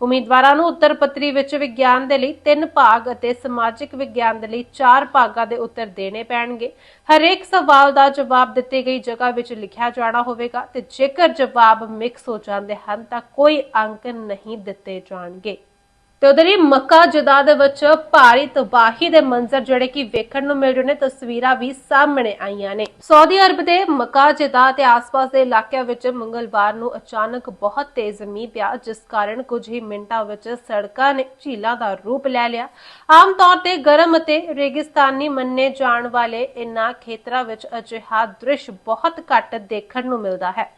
ਉਮੀਦਵਾਰਾਂ ਨੂੰ ਉੱਤਰ ਪੱਤਰੀ ਵਿੱਚ ਵਿਗਿਆਨ ਦੇ ਲਈ 3 ਭਾਗ ਅਤੇ ਸਮਾਜਿਕ ਵਿਗਿਆਨ ਦੇ ਲਈ 4 ਭਾਗਾਂ ਦੇ ਉੱਤਰ ਦੇਣੇ ਪੈਣਗੇ। ਹਰੇਕ ਸਵਾਲ ਦਾ ਜਵਾਬ ਦਿੱਤੇ ਗਈ ਜਗ੍ਹਾ ਵਿੱਚ ਲਿਖਿਆ ਜਾਣਾ ਹੋਵੇਗਾ ਤੇ ਜੇਕਰ ਜਵਾਬ ਮਿਕਸ ਹੋ ਜਾਂਦੇ ਹਨ ਤਾਂ ਕੋਈ ਅੰਕ ਨਹੀਂ ਦਿੱਤੇ ਜਾਣਗੇ। ਤੇ ਉਧਰ ਹੀ ਮੱਕਾ ਜਦਾ ਦੇ ਵਿੱਚ ਭਾਰੀ ਤਬਾਹੀ ਦੇ ਮੰਜ਼ਰ ਜਿਹੜੇ ਕਿ ਵੇਖਣ ਨੂੰ ਮਿਲ ਰਹੇ ਨੇ, ਤਸਵੀਰਾਂ ਵੀ ਸਾਹਮਣੇ ਆਈਆਂ ਨੇ। ਸਾਊਦੀ ਅਰਬ ਦੇ ਮੱਕਾ ਜਦਾ ਤੇ ਆਸ-ਪਾਸ ਦੇ ਇਲਾਕਿਆਂ ਵਿੱਚ ਮੰਗਲਵਾਰ ਨੂੰ ਅਚਾਨਕ ਬਹੁਤ ਤੇਜ਼ ਮੀਂਹ ਪਿਆ, ਜਿਸ ਕਾਰਨ ਕੁਝ ਹੀ ਮਿੰਟਾਂ ਵਿੱਚ ਸੜਕਾਂ ਨੇ ਝੀਲਾਂ ਦਾ ਰੂਪ ਲੈ ਲਿਆ। ਆਮ ਤੌਰ ਤੇ ਗਰਮ ਅਤੇ ਰੇਗਿਸਤਾਨੀ ਮੰਨੇ ਜਾਣ ਵਾਲੇ ਇਨ੍ਹਾਂ ਖੇਤਰਾਂ ਵਿੱਚ ਅਜਿਹਾ ਦ੍ਰਿਸ਼ ਬਹੁਤ ਘੱਟ ਦੇਖਣ ਨੂੰ ਮਿਲਦਾ ਹੈ।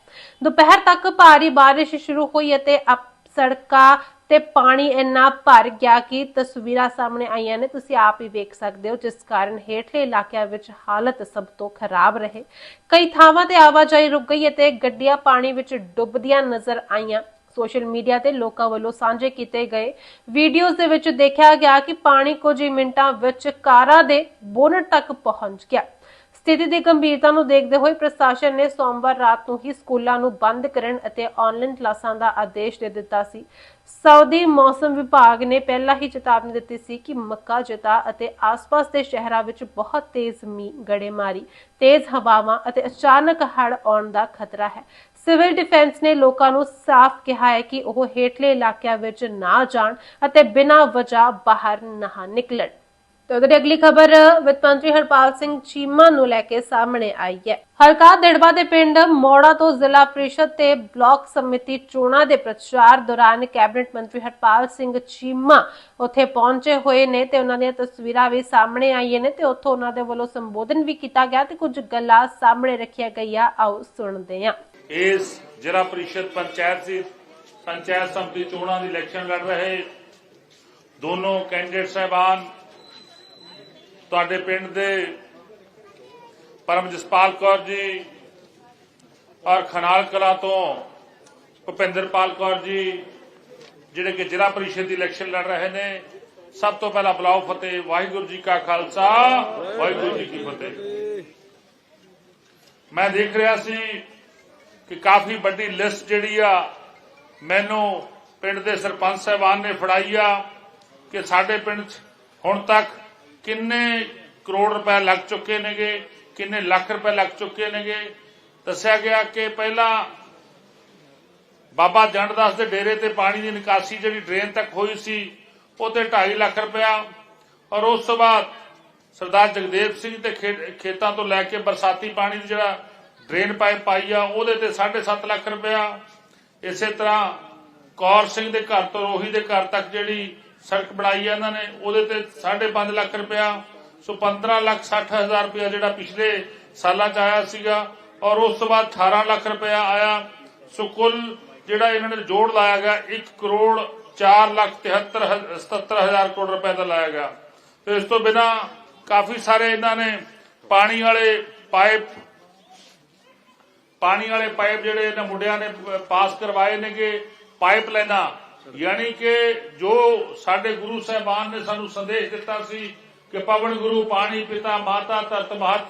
ਦੁਪਹਿਰ ਤੱਕ ਭਾਰੀ ਬਾਰਿਸ਼ ਸ਼ੁਰੂ ਹੋਈ ਅਤੇ ਅਪ ਸੜਕਾਂ ਤੇ ਪਾਣੀ ਇੰਨਾ ਭਰ ਗਿਆ ਕਿ ਤਸਵੀਰਾਂ ਸਾਹਮਣੇ ਆਈਆਂ ਨੇ। ਤੁਸੀਂ ਆਪ ਹੀ ਵੇਖ ਸਕਦੇ ਹੋ, ਜਿਸ ਕਾਰਨ ਹੇਠਲੇ ਇਲਾਕਿਆਂ ਵਿੱਚ ਹਾਲਤ ਸਭ ਤੋਂ ਖਰਾਬ ਰਹੇ। ਕਈ ਥਾਵਾਂ ਤੇ ਆਵਾਜਾਈ ਰੁਕ ਗਈ ਅਤੇ ਗੱਡੀਆਂ ਪਾਣੀ ਵਿੱਚ ਡੁੱਬਦੀਆਂ ਨਜ਼ਰ ਆਈਆਂ। ਸੋਸ਼ਲ ਮੀਡੀਆ ਤੇ ਲੋਕਾਂ ਵੱਲੋਂ ਸਾਂਝੇ ਕੀਤੇ ਗਏ ਵੀਡੀਓਜ਼ ਦੇ ਵਿੱਚ ਦੇਖਿਆ ਗਿਆ ਕਿ ਪਾਣੀ ਕੁਝ ਮਿੰਟਾਂ ਵਿੱਚ ਕਾਰਾਂ ਦੇ ਬੋਨਟ ਤੱਕ ਪਹੁੰਚ ਗਿਆ। ਸਥਿਤੀ ਦੀ ਗੰਭੀਰਤਾ ਨੂੰ ਦੇਖਦੇ ਹੋਏ ਪ੍ਰਸ਼ਾਸਨ ਨੇ ਸੋਮਵਾਰ ਰਾਤ ਨੂੰ ਹੀ ਸਕੂਲਾਂ ਨੂੰ ਬੰਦ ਕਰਨ ਅਤੇ ਆਨਲਾਈਨ ਕਲਾਸਾਂ ਦਾ ਆਦੇਸ਼ ਦੇ ਦਿੱਤਾ ਸੀ। ਸਾਊਦੀ ਮੌਸਮ ਵਿਭਾਗ ਨੇ ਪਹਿਲਾਂ ਹੀ ਚੇਤਾਵਨੀ ਦਿੱਤੀ ਸੀ ਕਿ ਮੱਕਾ ਜਤਾ ਅਤੇ ਆਸ-ਪਾਸ ਦੇ ਸ਼ਹਿਰਾਂ ਵਿੱਚ ਬਹੁਤ ਤੇਜ਼ ਮੀਂਹ ਗੜੇਮਾਰੀ, ਤੇਜ਼ ਹਵਾਵਾਂ ਅਤੇ ਅਚਾਨਕ ਹੜ੍ਹ ਆਉਣ ਦਾ ਖਤਰਾ ਹੈ। ਸਿਵਲ ਡਿਫੈਂਸ ਨੇ ਲੋਕਾਂ ਨੂੰ ਸਾਫ਼ ਕਿਹਾ ਹੈ ਕਿ ਉਹ ਹੇਠਲੇ ਇਲਾਕਿਆਂ ਵਿੱਚ ਨਾ ਜਾਣ ਅਤੇ ਬਿਨਾਂ ਵਜ੍ਹਾ ਬਾਹਰ ਨਾ ਨਿਕਲਣ। ਤੇ ਉਧਰ ਅਗਲੀ ਖਬਰ ਵਿੱਤ ਮੰਤਰੀ ਹਰਪਾਲ ਸਿੰਘ ਚੀਮਾ ਨੂੰ ਲੈ ਕੇ ਸਾਹਮਣੇ ਆਈ ਹੈ। ਹਲਕਾ ਦਿੜਬਾ ਦੇ ਪਿੰਡ ਮੋੜਾ ਤੋਂ ਜ਼ਿਲ੍ਹਾ ਪ੍ਰੀਸ਼ਦ ਤੇ ਬਲਾਕ ਸਮਿਤੀ ਚੋਣਾਂ ਦੇ ਪ੍ਰਚਾਰ ਦੌਰਾਨ ਕੈਬਨਿਟ ਮੰਤਰੀ ਹਰਪਾਲ ਸਿੰਘ ਚੀਮਾ ਉੱਥੇ ਪਹੁੰਚੇ ਹੋਏ ਨੇ ਤੇ ਉਹਨਾਂ ਦੀਆਂ ਤਸਵੀਰਾਂ ਵੀ ਸਾਹਮਣੇ ਆਈਆਂ ਨੇ ਤੇ ਉੱਥੋਂ ਉਹਨਾਂ ਦੇ ਵੱਲੋਂ ਸੰਬੋਧਨ ਵੀ ਕੀਤਾ ਗਿਆ ਤੇ ਕੁਝ ਗੱਲਾਂ ਸਾਹਮਣੇ ਰੱਖੀਆਂ ਗਈਆਂ। ਆਓ ਸੁਣਦੇ ਹਾਂ। ਇਸ ਜ਼ਿਲ੍ਹਾ ਪ੍ਰੀਸ਼ਦ ਪੰਚਾਇਤ ਸੀ। ਪੰਚਾਇਤ ਸੰਮਤੀ ਚੋਣਾਂ ਦੀ ਇਲੈਕਸ਼ਨ ਲੜ ਰਹੇ। ਦੋਨੋਂ ਕੈਂਡੀਡੇਟ ਸਹਿਬਾਨ ਤੁਹਾਡੇ ਪਿੰਡ ਦੇ ਪਰਮ ਜਸਪਾਲ ਕੌਰ ਜੀ ਔਰ ਖਨਾਲ ਕਲਾ ਤੋਂ ਭੁਪਿੰਦਰਪਾਲ ਕੌਰ ਜੀ, ਜਿਹੜੇ ਕਿ ਜ਼ਿਲ੍ਹਾ ਪ੍ਰੀਸ਼ਦ ਦੀ ਇਲੈਕਸ਼ਨ ਲੜ ਰਹੇ ਨੇ। ਸਭ ਤੋਂ ਪਹਿਲਾਂ ਬੁਲਾਓ ਫਤਿਹ, ਵਾਹਿਗੁਰੂ ਜੀ ਕਾ ਖਾਲਸਾ, ਵਾਹਿਗੁਰੂ ਜੀ ਕੀ ਫਤਿਹ। ਮੈਂ ਦੇਖ ਰਿਹਾ ਸੀ ਕਿ ਕਾਫੀ ਵੱਡੀ ਲਿਸਟ ਜਿਹੜੀ ਆ, ਮੈਨੂੰ ਪਿੰਡ ਦੇ ਸਰਪੰਚ ਸਾਹਿਬਾਨ ਨੇ ਫੜਾਈ ਆ ਕਿ ਸਾਡੇ ਪਿੰਡ 'ਚ ਹੁਣ ਤੱਕ ਕਿੰਨੇ ਕਰੋੜ ਰੁਪਏ ਲੱਗ ਚੁੱਕੇ ਨੇਗੇ, ਕਿੰਨੇ ਲੱਖ ਰੁਪਏ ਲੱਗ ਚੁੱਕੇ ਨੇਗੇ। ਦੱਸਿਆ ਗਿਆ ਕਿ ਪਹਿਲਾਂ ਬਾਬਾ ਜੰਡਦਾਸ ਦੇ ਡੇਰੇ ਤੇ ਪਾਣੀ ਦੀ ਨਿਕਾਸੀ ਜਿਹੜੀ ਡਰੇਨ ਤੱਕ ਹੋਈ ਸੀ, ਉਹ ਤੇ 2.5 ਲੱਖ ਰੁਪਇਆ। ਔਰ ਉਸ ਤੋਂ ਬਾਅਦ ਸਰਦਾਰ ਜਗਦੇਵ ਸਿੰਘ ਦੇ ਖੇਤਾਂ ਤੋਂ ਲੈ ਕੇ ਬਰਸਾਤੀ ਪਾਣੀ ਦੀ ਜਿਹੜਾ ਡਰੇਨ ਪਾਈਪ ਪਾਈ ਆ, ਉਹਦੇ ਤੇ 7.5 ਲੱਖ ਰੁਪਇਆ। ਇਸੇ ਤਰ੍ਹਾਂ ਕੌਰ ਸਿੰਘ ਦੇ ਘਰ ਤੋਂ ਰੋਹੀ ਦੇ ਘਰ ਤੱਕ ਜਿਹੜੀ ਸੜਕ ਬਣਾਈ ਆ ਇਹਨਾਂ ਨੇ, ਉਹਦੇ ਤੇ 5.5 ਲੱਖ ਰੁਪਇਆ, ਸੋ 15 ਲੱਖ 60 ਹਜ਼ਾਰ ਰੁਪਇਆ ਜਿਹੜਾ ਪਿਛਲੇ ਸਾਲਾਂ ਚ ਆਇਆ ਸੀਗਾ, ਔਰ ਉਸ ਤੋਂ ਬਾਅਦ 18 ਲੱਖ ਰੁਪਇਆ ਆਇਆ। ਸੋ ਕੁੱਲ ਜਿਹੜਾ ਇਹਨਾਂ ਨੇ ਜੋੜ ਲਾਇਆ ਗਿਆ 1 ਕਰੋੜ 4 ਲੱਖ 73 ਹ- 77 ਹਜ਼ਾਰ ਕਰੋੜ ਰੁਪਏ ਦਾ ਲਾਇਆ ਗਿਆ। ਤੇ ਇਸ ਤੋਂ ਬਿਨਾ ਕਾਫੀ ਸਾਰੇ ਇਹਨਾਂ ਨੇ ਪਾਣੀ ਵਾਲੇ ਪਾਈਪ, ਪਾਣੀ ਵਾਲੇ ਪਾਈਪ ਜਿਹੜੇ ਇਹਨਾਂ ਮੁੰਡਿਆਂ ਨੇ ਪਾਸ ਕਰਵਾਏ ਨੇਗੇ, ਪਾਈਪ ਲਾਈਨਾਂ ਯਾਨੀ ਕਿ ਜੋ ਸਾਡੇ ਗੁਰੂ ਸਾਹਿਬਾਨ ਨੇ ਸਾਨੂੰ ਸੰਦੇਸ਼ ਦਿੱਤਾ ਸੀ ਕਿ ਪਵਨ ਗੁਰੂ ਪਾਣੀ ਪਿਤਾ ਮਾਤਾ ਧਰਤ ਮਹਤ,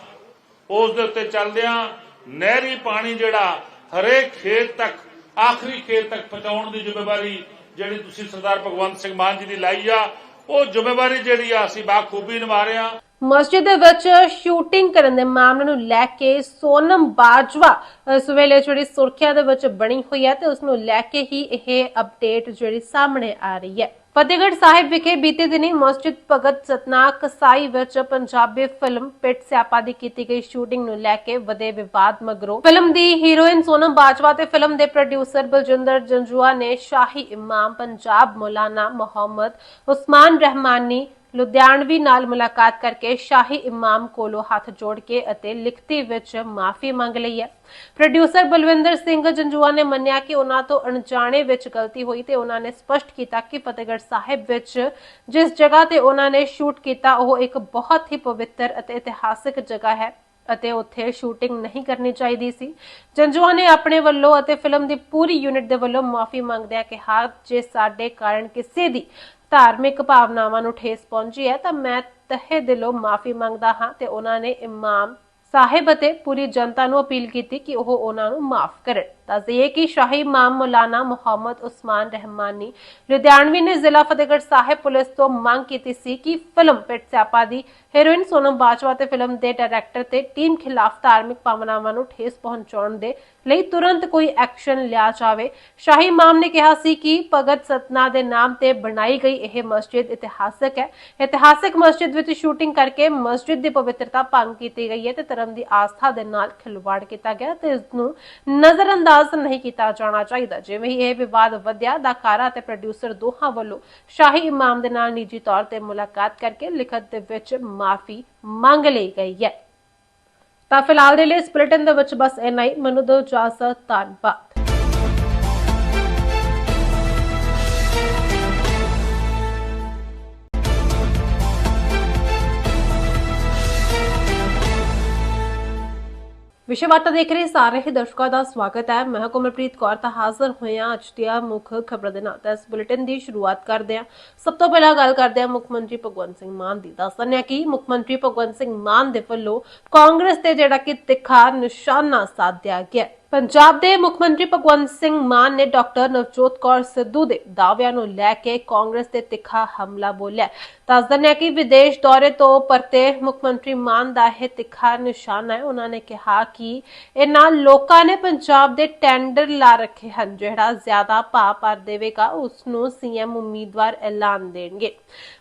ਉਸ ਦੇ ਉੱਤੇ ਚੱਲਦਿਆਂ ਨਹਿਰੀ ਪਾਣੀ ਜਿਹੜਾ ਹਰੇਕ ਖੇਤ ਤੱਕ, ਆਖਰੀ ਖੇਤ ਤੱਕ ਪਹੁੰਚਾਉਣ ਦੀ ਜ਼ਿੰਮੇਵਾਰੀ ਜਿਹੜੀ ਤੁਸੀਂ ਸਰਦਾਰ ਭਗਵੰਤ ਸਿੰਘ ਮਾਨ ਜੀ ਦੀ ਲਾਈ ਆ, ਉਹ ਜ਼ਿੰਮੇਵਾਰੀ ਜਿਹੜੀ ਆ ਅਸੀਂ ਬਾਖੂਬੀ ਨਿਭਾ ਰਹੇ ਹਾਂ। ਮਸਜਿਦ ਦੇ ਵਿੱਚ ਸ਼ੂਟਿੰਗ ਕਰਨ ਦੇ ਮਾਮਲੇ ਨੂੰ ਲੈ ਕੇ ਸੋਨਮ ਬਾਜਵਾ ਇਸ ਵੇਲੇ ਜਿਹੜੀ ਸੁਰਖੀਆਂ ਦੇ ਵਿੱਚ ਬਣੀ ਹੋਈ ਹੈ ਤੇ ਉਸ ਨੂੰ ਲੈ ਕੇ ਹੀ ਇਹ ਅਪਡੇਟ ਜਿਹੜੀ ਸਾਹਮਣੇ ਆ ਰਹੀ ਹੈ। ਫਤਿਹਗੜ੍ਹ ਸਾਹਿਬ ਵਿਖੇ ਬੀਤੇ ਦਿਨੀ ਮਸਜਿਦ ਭਗਤ ਸਤਨਾਮ ਕਸਾਈ ਵਿੱਚ ਪੰਜਾਬੀ ਫਿਲਮ ਪਿੱਟ ਸਿਆਪਾ ਦੀ ਕੀਤੀ ਗਈ ਸ਼ੂਟਿੰਗ ਨੂੰ ਲੈ ਕੇ ਵਧੇ ਵਿਵਾਦ ਮਗਰੋਂ ਫਿਲਮ ਦੀ ਹੀਰੋਇਨ ਸੋਨਮ ਬਾਜਵਾ ਤੇ ਫਿਲਮ ਦੇ ਪ੍ਰੋਡਿਊਸਰ ਬਲਜਿੰਦਰ ਜੰਜੂਆ ਨੇ ਸ਼ਾਹੀ ਇਮਾਮ ਪੰਜਾਬ ਮੌਲਾਨਾ ਮੁਹੰਮਦ ਉਸਮਾਨ ਰਹਿਮਾਨੀ ਲੁਧਿਆਣਵੀ ਨਾਲ ਮੁਲਾਕਾਤ ਕਰਕੇ ਸ਼ਾਹੀ ਇਮਾਮ ਕੋਲੋਂ ਹੱਥ ਜੋੜ ਕੇ ਅਤੇ ਲਿਖਤੀ ਵਿੱਚ ਮਾਫੀ ਮੰਗ ਲਈ ਹੈ। ਪ੍ਰੋਡਿਊਸਰ ਬਲਵਿੰਦਰ ਸਿੰਘ ਜੰਜੂਆ ਨੇ ਮੰਨਿਆ ਕਿ ਉਹਨਾਂ ਤੋਂ ਅਣਜਾਣੇ ਵਿੱਚ ਗਲਤੀ ਹੋਈ ਤੇ ਉਹਨਾਂ ਨੇ ਸਪਸ਼ਟ ਕੀਤਾ ਕਿ ਫਤਿਹਗੜ੍ਹ ਸਾਹਿਬ ਵਿੱਚ ਜਿਸ ਜਗ੍ਹਾ ਤੇ ਉਹਨਾਂ ਨੇ ਸ਼ੂਟ ਕੀਤਾ, ਉਹ ਇੱਕ ਬਹੁਤ ਹੀ ਪਵਿੱਤਰ ਅਤੇ ਇਤਿਹਾਸਕ ਜਗ੍ਹਾ ਹੈ ਅਤੇ ਉੱਥੇ ਸ਼ੂਟਿੰਗ ਨਹੀਂ ਕਰਨੀ ਚਾਹੀਦੀ ਸੀ। ਜੰਜੂਆ ਨੇ ਆਪਣੇ ਵੱਲੋਂ ਅਤੇ ਫਿਲਮ ਦੀ ਪੂਰੀ ਯੂਨਿਟ ਦੇ ਵੱਲੋਂ ਮਾਫੀ ਮੰਗਦਿਆਂ ਕਿਹਾ, ਜੇ ਸਾਡੇ ਕਾਰਨ ਕਿਸੇ ਦੀ ਧਾਰਮਿਕ ਭਾਵਨਾਵਾਂ ਨੂੰ ਠੇਸ ਪਹੁੰਚੀ ਹੈ, ਤਾਂ ਮੈਂ ਤਹਿ ਦਿਲੋਂ ਮਾਫੀ ਮੰਗਦਾ ਹਾਂ ਤੇ ਉਹਨਾਂ ਨੇ ਇਮਾਮ ਸਾਹਿਬ ਅਤੇ ਪੂਰੀ ਜਨਤਾ ਨੂੰ ਅਪੀਲ ਕੀਤੀ ਕਿ ਉਹ ਉਹਨਾਂ ਨੂੰ ਮਾਫ ਕਰਨ। ਦੱਸ ਕਿ ਸ਼ਾਹੀ ਇਮਾਮ ਮੌਲਾਨਾ ਮੁਹੰਮਦ ਉਸਮਾਨ ਰਹਿਮਾਨੀ ਲੁਧਿਆਣਵੀ ਨੇ ਜ਼ਿਲ੍ਹਾ ਫਤਿਹਗੜ੍ਹ ਸਾਹਿਬ ਪੁਲਿਸ ਤੋਂ ਮੰਗ ਕੀਤੀ ਸੀ ਕਿ ਫਿਲਮ ਪਿੱਟ ਸਿਆਪਾ ਦੀ ਹੀਰੋਇਨ ਸੋਨਮ ਬਾਜਵਾ ਤੇ ਫਿਲਮ ਦੇ ਡਾਇਰੈਕਟਰ ਤੇ ਟੀਮ ਖਿਲਾਫ ਧਾਰਮਿਕ ਭਾਵਨਾਵਾਂ ਨੂੰ ਠੇਸ ਪਹੁੰਚਾਉਣ ਦੇ ਲਈ ਤੁਰੰਤ ਕੋਈ ਐਕਸ਼ਨ ਲਿਆ ਜਾਵੇ। ਸ਼ਾਹੀ ਇਮਾਮ ਨੇ ਕਿਹਾ ਸੀ ਕਿ ਭਗਤ ਸਤਨਾ ਦੇ ਨਾਮ ਤੇ ਬਣਾਈ ਗਈ ਇਹ ਮਸਜਿਦ ਇਤਿਹਾਸਕ ਹੈ। ਇਤਿਹਾਸਕ ਮਸਜਿਦ ਵਿੱਚ ਸ਼ੂਟਿੰਗ ਕਰਕੇ ਮਸਜਿਦ ਦੀ ਪਵਿੱਤਰਤਾ ਭੰਗ ਕੀਤੀ ਗਈ ਹੈ ਤੇ ਧਰਮ ਦੀ ਆਸਥਾ ਦੇ ਨਾਲ ਖਿਲਵਾੜ ਕੀਤਾ ਗਿਆ ਤੇ ਇਸ ਨੂੰ ਨਜ਼ਰਅੰਦਾਜ਼ ਨਹੀਂ ਕੀਤਾ ਜਾਣਾ ਚਾਹੀਦਾ। ਜਿਵੇਂ ਹੀ ਇਹ ਵਿਵਾਦ ਵਧਿਆ, ਅਦਾਕਾਰਾ ਤੇ ਪ੍ਰੋਡਿਊਸਰ ਦੋਹਾਂ ਵੱਲੋਂ ਸ਼ਾਹੀ ਇਮਾਮ ਦੇ ਨਾਲ ਨਿੱਜੀ ਤੌਰ ਤੇ ਮੁਲਾਕਾਤ ਕਰਕੇ ਲਿਖਤ ਦੇ ਵਿੱਚ ਮਾਫੀ ਮੰਗ ਲਈ ਗਈ ਹੈ। ਤਾਂ ਫਿਲਹਾਲ ਦੇ ਲਈ ਇਸ ਬੁਲੇਟਿਨ ਦੇ ਵਿੱਚ ਬਸ ਇੰਨਾ ਹੀ। ਮੈਨੂੰ ਦੋ ਇਜਾਜ਼ਤ, ਧੰਨਵਾਦ। ਵਿਸ਼ੇ ਵਾਰਤਾ ਦੇਖ ਰਹੇ ਸਾਰੇ ਹੀ ਦਰਸ਼ਕਾਂ ਦਾ ਸਵਾਗਤ ਹੈ। ਮੈਂ ਕੋਮਲਪ੍ਰੀਤ ਕੌਰ, ਤਾਂ ਹਾਜ਼ਰ ਹੋਇਆ ਅੱਜ ਦੀਆਂ ਮੁੱਖ ਖਬਰਾਂ ਦੇ ਨਾਲ। ਤਾਂ ਇਸ ਬੁਲੇਟਿਨ ਦੀ ਸ਼ੁਰੂਆਤ ਕਰਦੇ ਹਾਂ। ਸਭ ਤੋਂ ਪਹਿਲਾਂ ਗੱਲ ਕਰਦੇ ਹਾਂ ਮੁੱਖ ਮੰਤਰੀ ਭਗਵੰਤ ਸਿੰਘ ਮਾਨ ਦੀ। ਦੱਸ ਦਿੰਦੇ ਹਾਂ ਕਿ ਮੁੱਖ ਮੰਤਰੀ ਭਗਵੰਤ ਸਿੰਘ ਮਾਨ ਦੇ ਵੱਲੋਂ ਕਾਂਗਰਸ ਤੇ ਜਿਹੜਾ ਕਿ ਤਿੱਖਾ ਨਿਸ਼ਾਨਾ ਸਾਧਿਆ ਗਿਆ। ਪੰਜਾਬ ਦੇ ਮੁੱਖ ਮੰਤਰੀ ਭਗਵੰਤ ਸਿੰਘ ਮਾਨ ਨੇ ਡਾਕਟਰ ਨਵਜੋਤ ਕੌਰ ਸਿੱਧੂ ਦੇ ਦਾਅਵਿਆਂ ਨੂੰ ਲੈ ਕੇ ਕਾਂਗਰਸ ਤੇ ਤਿੱਖਾ ਹਮਲਾ ਬੋਲਿਆ। ਦੱਸ ਦਿੰਦੇ ਹਾਂ ਕਿ ਵਿਦੇਸ਼ ਦੌਰੇ ਤੋਂ ਪਰਤੇ ਮੁੱਖ ਮੰਤਰੀ ਮਾਨ ਦਾ ਇਹ ਤਿੱਖਾ ਨਿਸ਼ਾਨਾ ਹੈ। ਉਹਨਾਂ ਨੇ ਕਿਹਾ ਕਿ ਇਹਨਾਂ ਲੋਕਾਂ ਨੇ ਪੰਜਾਬ ਦੇ ਟੈਂਡਰ ਲਾ ਰੱਖੇ ਹਨ। ਜਿਹੜਾ ਜ਼ਿਆਦਾ ਭਾਅ ਪਰ ਦੇਵੇਗਾ, ਉਸ ਨੂੰ ਸੀਐਮ ਉਮੀਦਵਾਰ ਐਲਾਨ ਦੇਣਗੇ।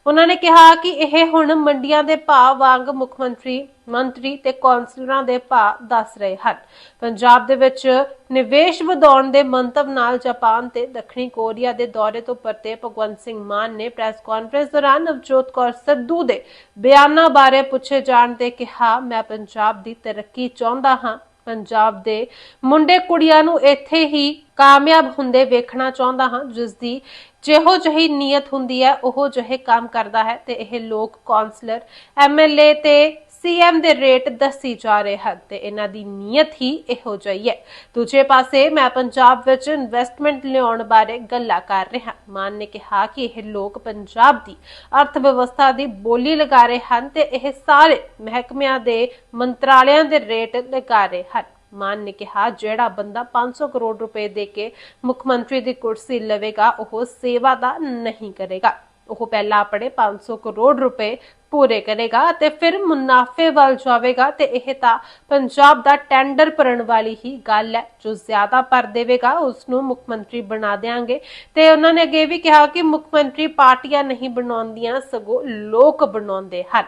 ਉਹਨਾਂ ਨੇ ਕਿਹਾ ਕਿ ਇਹ ਹੁਣ ਮੰਡੀਆਂ ਦੇ ਭਾਅ ਵਾਂਗ ਮੁੱਖ ਮੰਤਰੀ ਮੰਤਰੀ ਤੇ ਕੌਂਸਲਰਾਂ ਦੇ ਭਾਅ ਦੱਸ ਰਹੇ ਹਨ। ਪੰਜਾਬ ਦੇ ਵਿੱਚ ਨਿਵੇਸ਼ ਵਧਾਉਣ ਦੇ ਮੰਤਵ ਨਾਲ ਜਾਪਾਨ ਤੇ ਦੱਖਣੀ ਕੋਰੀਆ ਦੇ ਦੌਰੇ ਤੋਂ ਪਰਤੇ ਭਗਵੰਤ ਸਿੰਘ ਮਾਨ ਨੇ ਪ੍ਰੈਸ ਕਾਨਫਰੰਸ ਦੌਰਾਨ ਨਵਜੋਤ ਕੌਰ ਸਿੱਧੂ ਦੇ ਬਿਆਨਾਂ ਬਾਰੇ ਪੁੱਛੇ ਜਾਣ ਤੇ ਕਿਹਾ, ਮੈਂ ਪੰਜਾਬ ਦੀ ਤਰੱਕੀ ਚਾਹੁੰਦਾ ਹਾਂ। ਪੰਜਾਬ ਦੇ ਮੁੰਡੇ ਕੁੜੀਆਂ ਨੂੰ ਇੱਥੇ ਹੀ ਕਾਮਯਾਬ ਹੁੰਦੇ ਵੇਖਣਾ ਚਾਹੁੰਦਾ ਹਾਂ। ਜਿਸ ਦੀ ਜਿਹੋ ਜਿਹੀ ਨੀਅਤ ਹੁੰਦੀ ਹੈ, ਉਹੋ ਜਿਹੇ ਕੰਮ ਕਰਦਾ ਹੈ। ਤੇ ਇਹ ਲੋਕ ਕਾਉਂਸਲਰ ਐਮਐਲਏ ਤੇ ਸੀਐਮ ਦੇ ਰੇਟ ਦੱਸੀ ਜਾ ਰਹੇ ਹਨ ਤੇ ਇਹਨਾਂ ਦੀ ਨੀਅਤ ਹੀ ਇਹੋ ਜਿਹੀ ਹੈ। ਦੂਜੇ ਪਾਸੇ ਮੈਂ ਪੰਜਾਬ ਵਿੱਚ ਇਨਵੈਸਟਮੈਂਟ ਲਿਆਉਣ ਬਾਰੇ ਗੱਲਾਂ ਕਰ ਰਿਹਾ ਮਾਨ ਨੇ ਕਿਹਾ ਕਿ ਇਹ ਲੋਕ ਪੰਜਾਬ ਦੀ ਅਰਥ ਵਿਵਸਥਾ ਦੀ ਬੋਲੀ ਲਗਾ ਰਹੇ ਹਨ ਤੇ ਇਹ ਸਾਰੇ ਮਹਿਕਮਿਆਂ ਦੇ ਮੰਤਰਾਲਿਆਂ ਦੇ ਰੇਟ ਲਗਾ ਰਹੇ ਹਨ। ਮਾਨ ਨੇ ਕਿਹਾ, ਜਿਹੜਾ ਬੰਦਾ 500 ਕਰੋੜ ਰੁਪਏ ਦੇ ਕੇ ਮੁੱਖ ਮੰਤਰੀ ਦੀ ਕੁਰਸੀ ਲਵੇਗਾ, ਉਹ ਸੇਵਾ ਦਾ ਨਹੀਂ ਕਰੇਗਾ। ਉਹ ਪਹਿਲਾਂ ਆਪਣੇ 500 ਕਰੋੜ ਰੁਪਏ ਪੂਰੇ ਕਰੇਗਾ ਤੇ ਫਿਰ ਮੁਨਾਫੇ ਵੱਲ ਜਾਵੇਗਾ ਤੇ ਇਹ ਤਾਂ ਪੰਜਾਬ ਦਾ ਟੈਂਡਰ ਭਰਨ ਵਾਲੀ ਹੀ ਗੱਲ ਹੈ, ਜੋ ਜ਼ਿਆਦਾ ਭਰ ਦੇਵੇਗਾ ਉਸ ਨੂੰ ਮੁੱਖ ਮੰਤਰੀ ਬਣਾ ਦੇਾਂਗੇ ਤੇ ਉਹਨਾਂ ਨੇ ਅੱਗੇ ਵੀ ਕਿਹਾ ਕਿ ਮੁੱਖ ਮੰਤਰੀ ਪਾਰਟੀਆਂ ਨਹੀਂ ਬਣਾਉਂਦੀਆਂ, ਸਗੋਂ ਲੋਕ ਬਣਾਉਂਦੇ ਹਨ।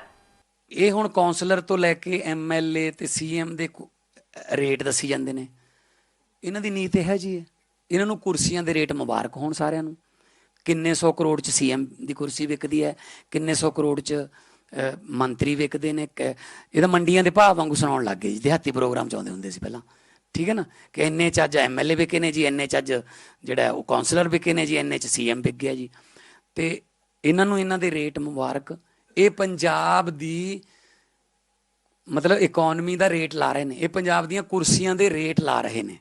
ਇਹ ਹੁਣ ਕਾਉਂਸਲਰ ਤੋਂ ਲੈ ਕੇ ਐਮਐਲਏ ਤੇ ਸੀਐਮ ਦੇ ਰੇਟ ਦੱਸੀ ਜਾਂਦੇ ਨੇ। ਇਹਨਾਂ ਦੀ ਨੀਤ ਇਹ ਹੈ। ਜੀ ਇਹਨਾਂ ਨੂੰ ਕੁਰਸੀਆਂ ਦੇ ਰੇਟ ਮੁਬਾਰਕ ਹੋਣ ਸਾਰਿਆਂ ਨੂੰ। ਕਿੰਨੇ 100 ਕਰੋੜ ਚ ਸੀਐਮ ਦੀ ਕੁਰਸੀ ਵਿਕਦੀ ਹੈ, ਕਿੰਨੇ 100 ਕਰੋੜ ਚ ਮੰਤਰੀ ਵਿਕਦੇ ਨੇ, ਕ- ਇਹ ਤਾਂ ਮੰਡੀਆਂ ਦੇ ਭਾਅ ਵਾਂਗੂ ਸੁਣਾਉਣ ਲੱਗ ਗਏ ਜੀ, ਦਿਹਾਤੀ ਪ੍ਰੋਗਰਾਮ ਚ ਆਉਂਦੇ ਹੁੰਦੇ ਸੀ ਪਹਿਲਾਂ। ਠੀਕ ਹੈ ਨਾ? ਕਿ ਇੰਨੇ ਚ ਅੱਜ ਐਮਐਲਏ ਵਿਕੇ ਨੇ ਜੀ, ਇੰਨੇ ਚ ਅੱਜ ਜਿਹੜਾ ਉਹ ਕਾਉਂਸਲਰ ਵਿਕੇ ਨੇ ਜੀ, ਇੰਨੇ ਚ ਸੀਐਮ ਵਿਕ ਗਿਆ ਜੀ। ਤੇ ਇਹਨਾਂ ਨੂੰ ਇਹਨਾਂ ਦੇ ਰੇਟ ਮੁਬਾਰਕ, ਇਹ ਪੰਜਾਬ ਦੀ ਮਤਲਬ ਇਕਨੋਮੀ ਦਾ ਰੇਟ ਲਾ ਰਹੇ ਨੇ, ਇਹ ਪੰਜਾਬ ਦੀਆਂ ਕੁਰਸੀਆਂ ਦੇ ਰੇਟ ਲਾ ਰਹੇ ਨੇ।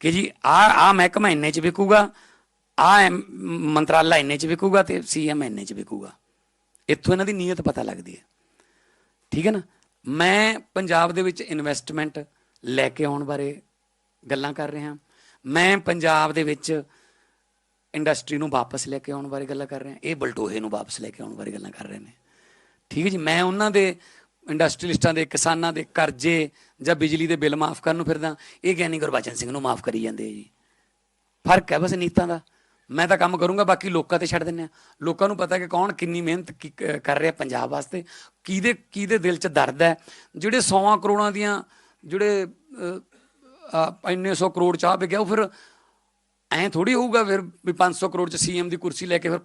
ਕਿ ਜੀ ਆ ਆ ਮਹਿਕਮਾ ਇੰਨੇ ਚ ਵਿਕੂਗਾ, ਆ ਮੰਤਰਾਲਾ ਇੰਨੇ ਚ ਵਿਕੂਗਾ ਤੇ ਸੀਐਮ ਇੰਨੇ ਚ ਵਿਕੂਗਾ। ਇੱਥੋਂ ਇਹਨਾਂ ਦੀ ਨੀਅਤ ਪਤਾ ਲੱਗਦੀ ਹੈ। ਠੀਕ ਹੈ ਨਾ? ਮੈਂ ਪੰਜਾਬ ਦੇ ਵਿੱਚ ਇਨਵੈਸਟਮੈਂਟ ਲੈ ਕੇ ਆਉਣ ਬਾਰੇ ਗੱਲਾਂ ਕਰ ਰਿਹਾ। ਮੈਂ ਪੰਜਾਬ ਦੇ ਵਿੱਚ ਇੰਡਸਟਰੀ ਨੂੰ ਵਾਪਸ ਲੈ ਕੇ ਆਉਣ ਬਾਰੇ ਗੱਲਾਂ ਕਰ ਰਿਹਾ। ਇਹ ਬਲਟੋਹੇ ਨੂੰ ਵਾਪਸ ਲੈ ਕੇ ਆਉਣ ਬਾਰੇ ਗੱਲਾਂ ਕਰ ਰਹੇ ਨੇ। ਠੀਕ ਹੈ ਜੀ? ਮੈਂ ਉਹਨਾਂ ਦੇ ਇੰਡਸਟਰੀਲਿਸਟਾਂ ਦੇ, ਕਿਸਾਨਾਂ ਦੇ ਕਰਜ਼ੇ ਜਾਂ ਬਿਜਲੀ ਦੇ ਬਿੱਲ ਮਾਫ ਕਰਨ ਨੂੰ ਫਿਰਦਾ। ਇਹ ਗਿਆਨੀ ਗੁਰਬਚਨ ਸਿੰਘ ਨੂੰ ਮਾਫ ਕਰੀ ਜਾਂਦੇ ਆ ਜੀ। ਫ਼ਰਕ ਹੈ ਬਸ ਨੀਤਾਂ ਦਾ। ਮੈਂ ਤਾਂ ਕੰਮ ਕਰੂੰਗਾ, ਬਾਕੀ ਲੋਕਾਂ ਤੇ ਛੱਡ ਦਿੰਨੇ ਆ। ਲੋਕਾਂ ਨੂੰ ਪਤਾ ਕਿ ਕੌਣ ਕਿੰਨੀ ਮਿਹਨਤ ਕੀ- ਕ- ਕਰ ਰਿਹਾ ਪੰਜਾਬ ਵਾਸਤੇ। ਕਿਹਦੇ ਕਿਹਦੇ ਦਿਲ 'ਚ ਦਰਦ ਹੈ? ਜਿਹੜੇ 100 ਕਰੋੜਾਂ ਦੀਆਂ, ਜਿਹੜੇ ਇੰਨੇ 100 ਕਰੋੜ ਚਾਹ ਵਿਕਿਆ, ਉਹ ਫਿਰ ਐਂ ਥੋੜੀ ਹੋਊਗਾ ਫਿਰ ਵੀ 500 ਕਰੋੜ 'ਚ ਸੀਐਮ ਦੀ ਕੁਰਸੀ ਲੈ ਕੇ ਫਿਰ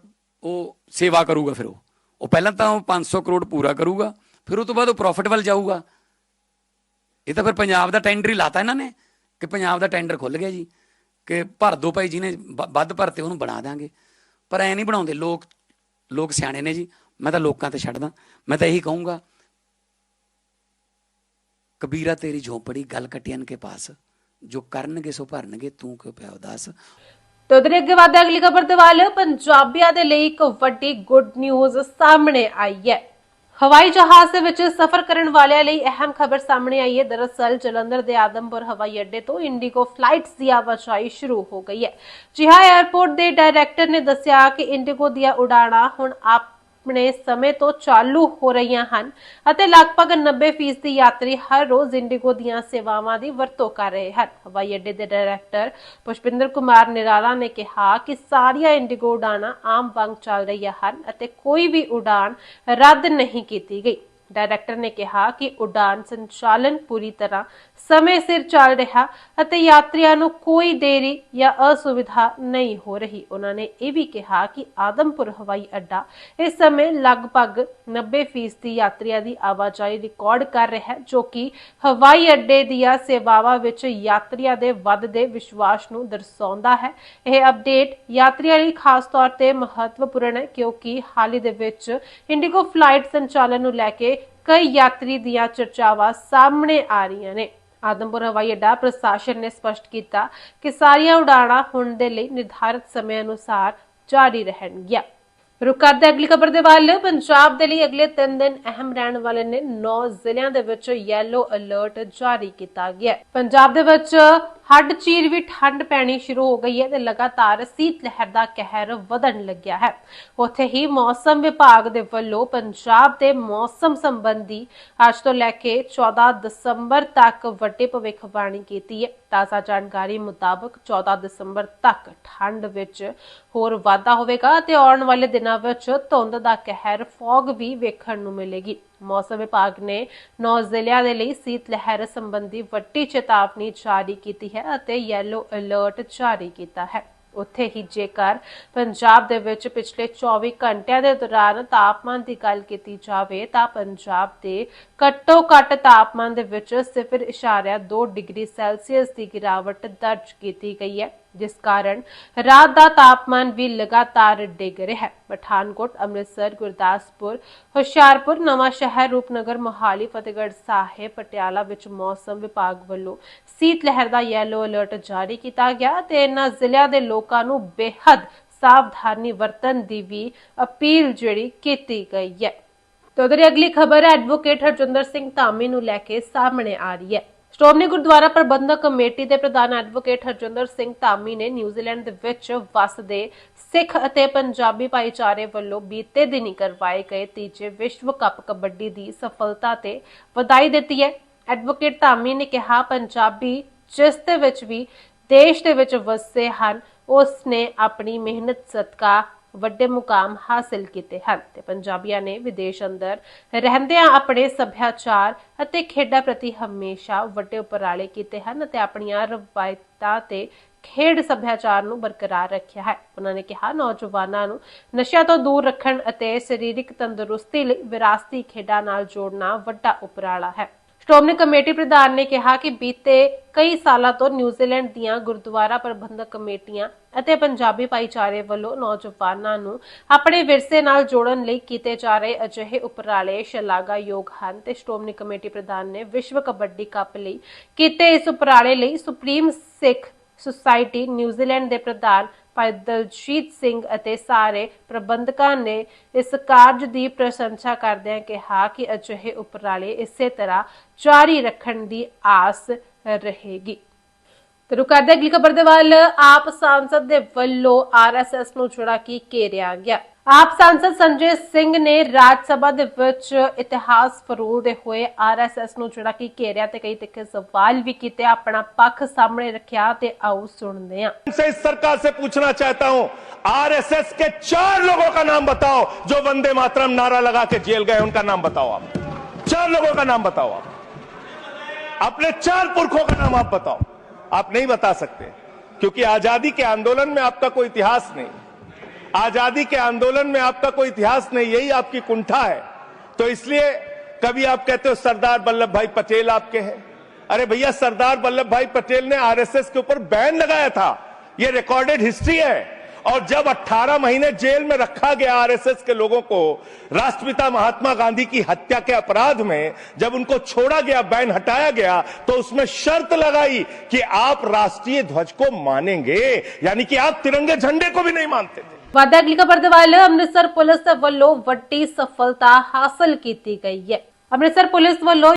ਉਹ ਸੇਵਾ ਕਰੂਗਾ ਫਿਰ ਉਹ। ਉਹ ਪਹਿਲਾਂ ਤਾਂ ਉਹ 500 ਕਰੋੜ ਪੂਰਾ ਕਰੂਗਾ, ਫਿਰ ਉਹ ਤੋਂ ਬਾਅਦ ਉਹ ਪ੍ਰੋਫਿਟ ਵੱਲ ਜਾਊਗਾ। ਇਹ ਤਾਂ ਫਿਰ ਪੰਜਾਬ ਦਾ ਟੈਂਡਰ ਹੀ ਲਾਤਾ ਇਹਨਾਂ ਨੇ ਕਿ ਪੰਜਾਬ ਦਾ ਟੈਂਡਰ ਖੁੱਲ ਗਿਆ ਜੀ। ਕਿ ਭਰ ਦੋ ਭਾਈ ਜਿਹਨੇ ਵ- ਵੱਧ ਭਰਤੇ ਉਹਨੂੰ ਬਣਾ ਦਾਂਗੇ। ਪਰ ਐ ਨਹੀਂ ਬਣਾਉਂਦੇ, ਲੋਕ ਲੋਕ ਸਿਆਣੇ ਨੇ ਜੀ। ਮੈਂ ਤਾਂ ਲੋਕਾਂ ਤੇ ਛੱਡਦਾ। ਮੈਂ ਤਾਂ ਇਹੀ ਕਹੂੰਗਾ, ਕਬੀਰਾ ਤੇਰੀ ਝੋਪੜੀ, ਗੱਲ ਕਟਿਆਨ ਕੇ ਪਾਸ। ਜੋ ਕਰਨਗੇ ਸੋ ਭਰਨਗੇ, ਤੂੰ ਕਿਉਂ ਪਿਆ ਉਦਾਸ? ਤੋ ਉਧਰ ਅੱਗੇ ਵਧਦੇ ਅਗਲੀ ਖਬਰ ਦੇ ਵੱਲ, ਪੰਜਾਬੀਆਂ ਦੇ ਲਈ ਇੱਕ ਵੱਡੀ ਗੁੱਡ ਨਿਊਜ਼ ਸਾਹਮਣੇ ਆਈ ਹੈ। ਹਵਾਈ ਜਹਾਜ਼ ਦੇ ਵਿੱਚ ਸਫ਼ਰ ਕਰਨ ਵਾਲਿਆਂ ਲਈ ਅਹਿਮ ਖਬਰ ਸਾਹਮਣੇ ਆਈ ਹੈ। ਦਰਅਸਲ ਜਲੰਧਰ ਦੇ ਆਦਮਪੁਰ ਹਵਾਈ ਅੱਡੇ ਤੋਂ ਇੰਡੀਗੋ ਫਲਾਈਟਸ ਦੀ ਆਵਾਜਾਈ ਸ਼ੁਰੂ ਹੋ ਗਈ ਹੈ। ਜਿਹਾ ਹਾਂ 에ਅਰਪੋਰਟ ਦੇ ਡਾਇਰੈਕਟਰ ਨੇ ਦੱਸਿਆ ਕਿ ਇੰਡੀਗੋ ਦੀਆਂ ਉਡਾਣਾਂ ਹੁਣ ਆਪ ਆਪਣੇ ਸਮੇਂ ਤੋਂ ਚਾਲੂ ਹੋ ਰਹੀਆਂ ਹਨ ਅਤੇ ਲਗਭਗ 90% ਦੀ ਯਾਤਰੀ ਹਰ ਰੋਜ਼ ਇੰਡੀਗੋ ਦੀਆਂ ਸੇਵਾਵਾਂ ਦੀ ਵਰਤੋਂ ਕਰ ਰਹੇ ਹਨ। ਹਵਾਈ ਅੱਡੇ ਦੇ ਡਾਇਰੈਕਟਰ ਪੁਸ਼ਪਿੰਦਰ ਕੁਮਾਰ ਨਿਰਾਲਾ ਨੇ ਕਿਹਾ ਕਿ ਸਾਰੀਆਂ ਇੰਡੀਗੋ ਉਡਾਣਾਂ ਆਮ ਵਾਂਗ ਚੱਲ ਰਹੀਆਂ ਹਨ ਅਤੇ ਕੋਈ ਵੀ ਉਡਾਣ ਰੱਦ ਨਹੀਂ ਕੀਤੀ ਗਈ। ਡਾਇਰੈਕਟਰ ਨੇ ਕਿਹਾ ਕਿ ਉਡਾਨ ਸੰਚਾਲਨ ਪੂਰੀ ਤਰ੍ਹਾਂ ਸਮੇਂ ਸਿਰ ਚੱਲ ਰਿਹਾ ਅਤੇ ਯਾਤਰੀਆਂ ਨੂੰ ਕੋਈ ਦੇਰੀ ਜਾਂ ਅਸੁਵਿਧਾ ਨਹੀਂ ਹੋ ਰਹੀ। ਉਹਨਾਂ ਨੇ ਇਹ ਵੀ ਕਿਹਾ ਕਿ ਆਦਮਪੁਰ ਹਵਾਈ ਅੱਡਾ ਇਸ ਸਮੇਂ ਲਗਭਗ 90% ਯਾਤਰੀਆਂ ਦੀ ਆਵਾਜਾਈ ਰਿਕਾਰਡ ਕਰ ਰਿਹਾ ਹੈ, ਜੋ ਕਿ ਹਵਾਈ ਅੱਡੇ ਦੀਆਂ ਸੇਵਾਵਾਂ ਵਿੱਚ ਯਾਤਰੀਆਂ ਦੇ ਵੱਧਦੇ ਵਿਸ਼ਵਾਸ ਨੂੰ ਦਰਸਾਉਂਦਾ ਹੈ। ਇਹ ਅਪਡੇਟ ਯਾਤਰੀਆਂ ਲਈ ਖਾਸ ਤੌਰ ਤੇ ਮਹੱਤਵਪੂਰਨ ਹੈ, ਕਿਉਂਕਿ ਹਾਲ ਹੀ ਦੇ ਵਿੱਚ ਇੰਡੀਗੋ ਫਲਾਈਟ ਸੰਚਾਲਨ ਨੂੰ ਲੈ ਕੇ ਕਈ ਯਾਤਰੀ ਦੀਆਂ ਚਰਚਾਵਾਂ ਸਾਹਮਣੇ ਆ ਰਹੀਆਂ ਨੇ। ਆਦਮਪੁਰ ਹਵਾਈ ਅੱਡਾ ਪ੍ਰਸ਼ਾਸਨ ਨੇ ਸਪਸ਼ਟ ਕੀਤਾ ਕਿ ਸਾਰੀਆਂ ਉਡਾਣਾਂ ਹੁਣ ਦੇ ਲਈ ਨਿਰਧਾਰਿਤ ਸਮੇਂ ਅਨੁਸਾਰ ਜਾਰੀ ਰਹਿਣਗੀਆਂ। ਰੁਕ ਕਰਦੇ ਅਗਲੀ ਖਬਰ ਦੇ ਵੱਲ, ਪੰਜਾਬ ਦੇ ਲਈ ਅਗਲੇ 3 ਦਿਨ ਅਹਿਮ ਰਹਿਣ ਵਾਲੇ ਨੇ 9 ਜ਼ਿਲ੍ਹਿਆਂ ਦੇ ਵਿੱਚ ਯੈਲੋ ਅਲਰਟ ਜਾਰੀ ਕੀਤਾ ਗਿਆ ਪੰਜਾਬ ਦੇ ਵਿੱਚ ਹੱਡ ਚੀਰ ਵੀ ਠੰਡ ਪੈਣੀ ਸ਼ੁਰੂ ਹੋ ਗਈ ਹੈ ਤੇ ਲਗਾਤਾਰ ਸੀਤ ਲਹਿਰ ਦਾ ਕਹਿਰ ਵਧਣ ਲੱਗਿਆ ਹੈ। ਉੱਥੇ ਹੀ ਮੌਸਮ ਵਿਭਾਗ ਦੇ ਵੱਲੋਂ ਪੰਜਾਬ ਦੇ ਮੌਸਮ ਸੰਬੰਧੀ ਅੱਜ ਤੋਂ ਲੈ ਕੇ 14 ਦਸੰਬਰ ਤੱਕ ਵੱਡੀ ਭਵਿੱਖਬਾਣੀ ਕੀਤੀ ਹੈ। ਤਾਜ਼ਾ ਜਾਣਕਾਰੀ ਮੁਤਾਬਕ 14 ਦਸੰਬਰ ਤੱਕ ਠੰਡ ਵਿੱਚ ਹੋਰ ਵਾਧਾ ਹੋਵੇਗਾ ਤੇ ਆਉਣ ਵਾਲੇ ਦਿਨਾਂ ਵਿੱਚ ਧੁੰਦ ਦਾ ਕਹਿਰ ਫੌਗ ਵੀ ਵੇਖਣ ਨੂੰ ਮਿਲੇਗੀ। ਮੌਸਮ ਵਿਭਾਗ ਨੇ 9 ਜ਼ਿਲ੍ਹਿਆਂ ਦੇ ਲਈ ਸੀਤ ਲਹਿਰ ਸੰਬੰਧੀ ਵੱਡੀ ਚੇਤਾਵਨੀ ਜਾਰੀ ਕੀਤੀ ਹੈ ਅਤੇ ਯੈਲੋ ਅਲਰਟ ਜਾਰੀ ਕੀਤਾ ਹੈ। ਉੱਥੇ ਹੀ ਜੇਕਰ ਪੰਜਾਬ ਦੇ ਵਿੱਚ ਪਿਛਲੇ 24 ਘੰਟਿਆਂ ਦੇ ਦੌਰਾਨ ਤਾਪਮਾਨ ਦੀ ਗੱਲ ਕੀਤੀ ਜਾਵੇ ਤਾਂ ਪੰਜਾਬ ਦੇ ਘੱਟੋ ਘੱਟ ਤਾਪਮਾਨ ਦੇ ਵਿੱਚ 0.2 ਡਿਗਰੀ ਸੈਲਸੀਅਸ ਦੀ ਗਿਰਾਵਟ ਦਰਜ ਕੀਤੀ ਗਈ ਹੈ। ਜਿਸ ਕਾਰਨ ਰਾਤ ਦਾ ਤਾਪਮਾਨ ਵੀ ਲਗਾਤਾਰ ਡਿੱਗ ਰਿਹਾ ਹੈ। ਪਠਾਨਕੋਟ, ਅੰਮ੍ਰਿਤਸਰ, ਗੁਰਦਾਸਪੁਰ, ਹੁਸ਼ਿਆਰਪੁਰ, ਨਵਾਂ ਸ਼ਹਿਰ, ਰੂਪਨਗਰ, ਮੋਹਾਲੀ, ਫਤਿਹਗੜ੍ਹ ਸਾਹਿਬ, ਪਟਿਆਲਾ ਵਿੱਚ ਮੌਸਮ ਵਿਭਾਗ ਵੱਲੋਂ ਸੀਤ ਲਹਿਰ ਦਾ ਯੈਲੋ ਅਲਰਟ ਜਾਰੀ ਕੀਤਾ ਗਿਆ ਤੇ ਇਹਨਾਂ ਜ਼ਿਲ੍ਹਿਆਂ ਦੇ ਲੋਕਾਂ ਨੂੰ ਬੇਹੱਦ ਸਾਵਧਾਨੀ ਵਰਤਣ ਦੀ ਵੀ ਅਪੀਲ ਜਿਹੜੀ ਕੀਤੀ ਗਈ ਹੈ। ਤੇ ਉਧਰ ਅਗਲੀ ਖਬਰ ਐਡਵੋਕੇਟ ਹਰਜਿੰਦਰ ਸਿੰਘ ਧਾਮੀ ਨੂੰ ਲੈ ਕੇ ਸਾਹਮਣੇ ਆ ਰਹੀ ਹੈ। ਸ਼੍ਰੋਮਣੀ ਗੁਰਦੁਆਰਾ ਪ੍ਰਬੰਧਕ ਕਮੇਟੀ ਦੇ ਪ੍ਰਧਾਨ ਐਡਵੋਕੇਟ ਹਰਜਿੰਦਰ ਸਿੰਘ ਧਾਮੀ ਨੇ ਨਿਊਜ਼ੀਲੈਂਡ ਦੇ ਵਿੱਚ ਵਸਦੇ ਸਿੱਖ ਅਤੇ ਪੰਜਾਬੀ ਭਾਈਚਾਰੇ ਵੱਲੋਂ ਬੀਤੇ ਦਿਨੀ ਕਰਵਾਏ ਗਏ ਤੀਜੇ ਵਿਸ਼ਵ ਕੱਪ ਕਬੱਡੀ ਦੀ ਸਫਲਤਾ ਤੇ ਵਧਾਈ ਦਿੱਤੀ ਹੈ। ਐਡਵੋਕੇਟ ਧਾਮੀ ਨੇ ਕਿਹਾ, ਪੰਜਾਬੀ ਜਿਸ ਦੇ ਵਿੱਚ ਵੀ ਦੇਸ਼ ਦੇ ਵਿੱਚ ਵਸੇ ਹਨ ਉਸ ਨੇ ਆਪਣੀ ਮਿਹਨਤ, ਸਦਕਾ ਵੱਡੇ ਮੁਕਾਮ ਹਾਸਲ ਕੀਤੇ ਹਨ ਤੇ ਪੰਜਾਬੀਆਂ ਨੇ ਵਿਦੇਸ਼ ਅੰਦਰ ਰਹਿੰਦਿਆਂ ਆਪਣੇ ਸੱਭਿਆਚਾਰ ਅਤੇ ਖੇਡਾਂ ਪ੍ਰਤੀ ਹਮੇਸ਼ਾ ਵੱਡੇ ਉਪਰਾਲੇ ਕੀਤੇ ਹਨ ਅਤੇ ਆਪਣੀਆਂ ਰਵਾਇਤਾਂ ਤੇ ਖੇਡ ਸੱਭਿਆਚਾਰ ਨੂੰ ਬਰਕਰਾਰ ਰੱਖਿਆ ਹੈ। ਉਹਨਾਂ ਨੇ ਕਿਹਾ, ਨੌਜਵਾਨਾਂ ਨੂੰ ਨਸ਼ਿਆਂ ਤੋਂ ਦੂਰ ਰੱਖਣ ਅਤੇ ਸਰੀਰਕ ਤੰਦਰੁਸਤੀ ਲਈ ਵਿਰਾਸਤੀ ਖੇਡਾਂ ਨਾਲ ਜੋੜਨਾ ਵੱਡਾ ਉਪਰਾਲਾ ਹੈ। ਸ਼੍ਰੋਮਣੀ ਕਮੇਟੀ ਪ੍ਰਧਾਨ ਨੇ ਕਿਹਾ ਕਿ ਬੀਤੇ ਕਈ ਸਾਲਾਂ ਤੋਂ ਨਿਊਜ਼ੀਲੈਂਡ ਦੀਆਂ ਗੁਰਦੁਆਰਾ ਪ੍ਰਬੰਧਕ ਕਮੇਟੀਆਂ ਅਤੇ ਪੰਜਾਬੀ ਭਾਈਚਾਰੇ ਵੱਲੋਂ ਨੌਜਵਾਨਾਂ ਨੂੰ ਆਪਣੇ ਵਿਰਸੇ ਨਾਲ ਜੋੜਨ ਲਈ ਕੀਤੇ ਜਾ ਰਹੇ ਅਜਿਹੇ ਉਪਰਾਲੇ ਸ਼ਲਾਘਾਯੋਗ ਹਨ ਤੇ ਸ਼੍ਰੋਮਣੀ ਕਮੇਟੀ ਪ੍ਰਧਾਨ ਨੇ ਵਿਸ਼ਵ ਕਬੱਡੀ ਕੱਪ ਲਈ ਕੀਤੇ ਇਸ ਉਪਰਾਲੇ ਲਈ ਸੁਪਰੀਮ ਸਿੱਖ ਸੁਸਾਇਟੀ ਨਿਊਜ਼ੀਲੈਂਡ ਦੇ ਪ੍ਰਧਾਨ ਭਾਈ ਦਲਜੀਤ ਸਿੰਘ ਅਤੇ ਸਾਰੇ ਪ੍ਰਬੰਧਕਾਂ ਨੇ ਇਸ ਕਾਰਜ ਦੀ ਪ੍ਰਸ਼ੰਸਾ ਕਰਦਿਆਂ ਕਿਹਾ ਕਿ ਅਜਿਹੇ ਉਪਰਾਲੇ ਇਸੇ ਤਰ੍ਹਾਂ ਜਾਰੀ ਰੱਖਣ ਦੀ ਆਸ ਰਹੇਗੀ। ਤੇ ਰੁਕ ਕਰਦੇ ਅਗਲੀ ਖਬਰ ਦੇ ਵੱਲ। ਆਪ ਸਾਂਸਦ ਦੇ ਵੱਲੋਂ ਆਰਐਸਐਸ ਨੂੰ ਜਿਹੜਾ ਕਿ ਘੇਰਿਆ ਗਿਆ। ਆਪ ਸਾਂਸਦ ਸੰਜੇ ਸਿੰਘ ਨੇ ਰਾਜ ਸਭਾ ਦੇ ਵਿੱਚ ਇਤਿਹਾਸ ਫਰੋਲਦੇ ਹੋਏ ਆਰਐਸਐਸ ਨੂੰ ਜਿਹੜਾ ਕਿ ਘੇਰਿਆ ਤੇ ਕਈ ਤਿੱਖੇ ਸਵਾਲ ਵੀ ਕੀਤੇ ਆਪਣਾ ਪੱਖ ਸਾਹਮਣੇ ਰੱਖਿਆ ਤੇ ਆਓ ਸੁਣਦੇ ਹਾਂ से इस सरकार से पूछना चाहता हूं आरएसएस के चार लोगों का नाम बताओ जो वंदे मातरम नारा लगा के जेल गए उनका नाम बताओ आप चार लोगों का नाम बताओ आप अपने चार पुरखों का नाम आप बताओ आप नहीं बता सकते क्योंकि आजादी के आंदोलन में आपका कोई इतिहास नहीं आज़ादी के आंदोलन में आपका कोई इतिहास नहीं, यही आपकी कुंठा है। तो इसलिए कभी आप कहते हो सरदार वल्लभ भाई पटेल आपके हैं। अरे भैया, सरदार वल्लभ भाई पटेल ने आरएसएस के ऊपर बैन लगाया था। ये रिकॉर्डेड हिस्ट्री है। और जब 18 महीने जेल में रखा गया आरएसएस के लोगों को, राष्ट्रपिता महात्मा गांधी की हत्या के अपराध में जब उनको छोड़ा गया, बैन हटाया गया तो उसमें शर्त लगाई कि आप राष्ट्रीय ध्वज को मानेंगे। यानी कि आप तिरंगे झंडे को भी नहीं मानते थे। ਵਾਧਾ ਅਗਲੀ ਖਬਰ ਦੇ ਵੱਲ ਅੰਮ੍ਰਿਤਸਰ ਪੁਲਿਸ ਵੱਲੋਂ ਵੱਡੀ ਸਫਲਤਾ ਹਾਸਲ ਕੀਤੀ ਗਈ ਹੈ। ਅੰਮ੍ਰਿਤਸਰ ਪੁਲਿਸ ਵੱਲੋਂ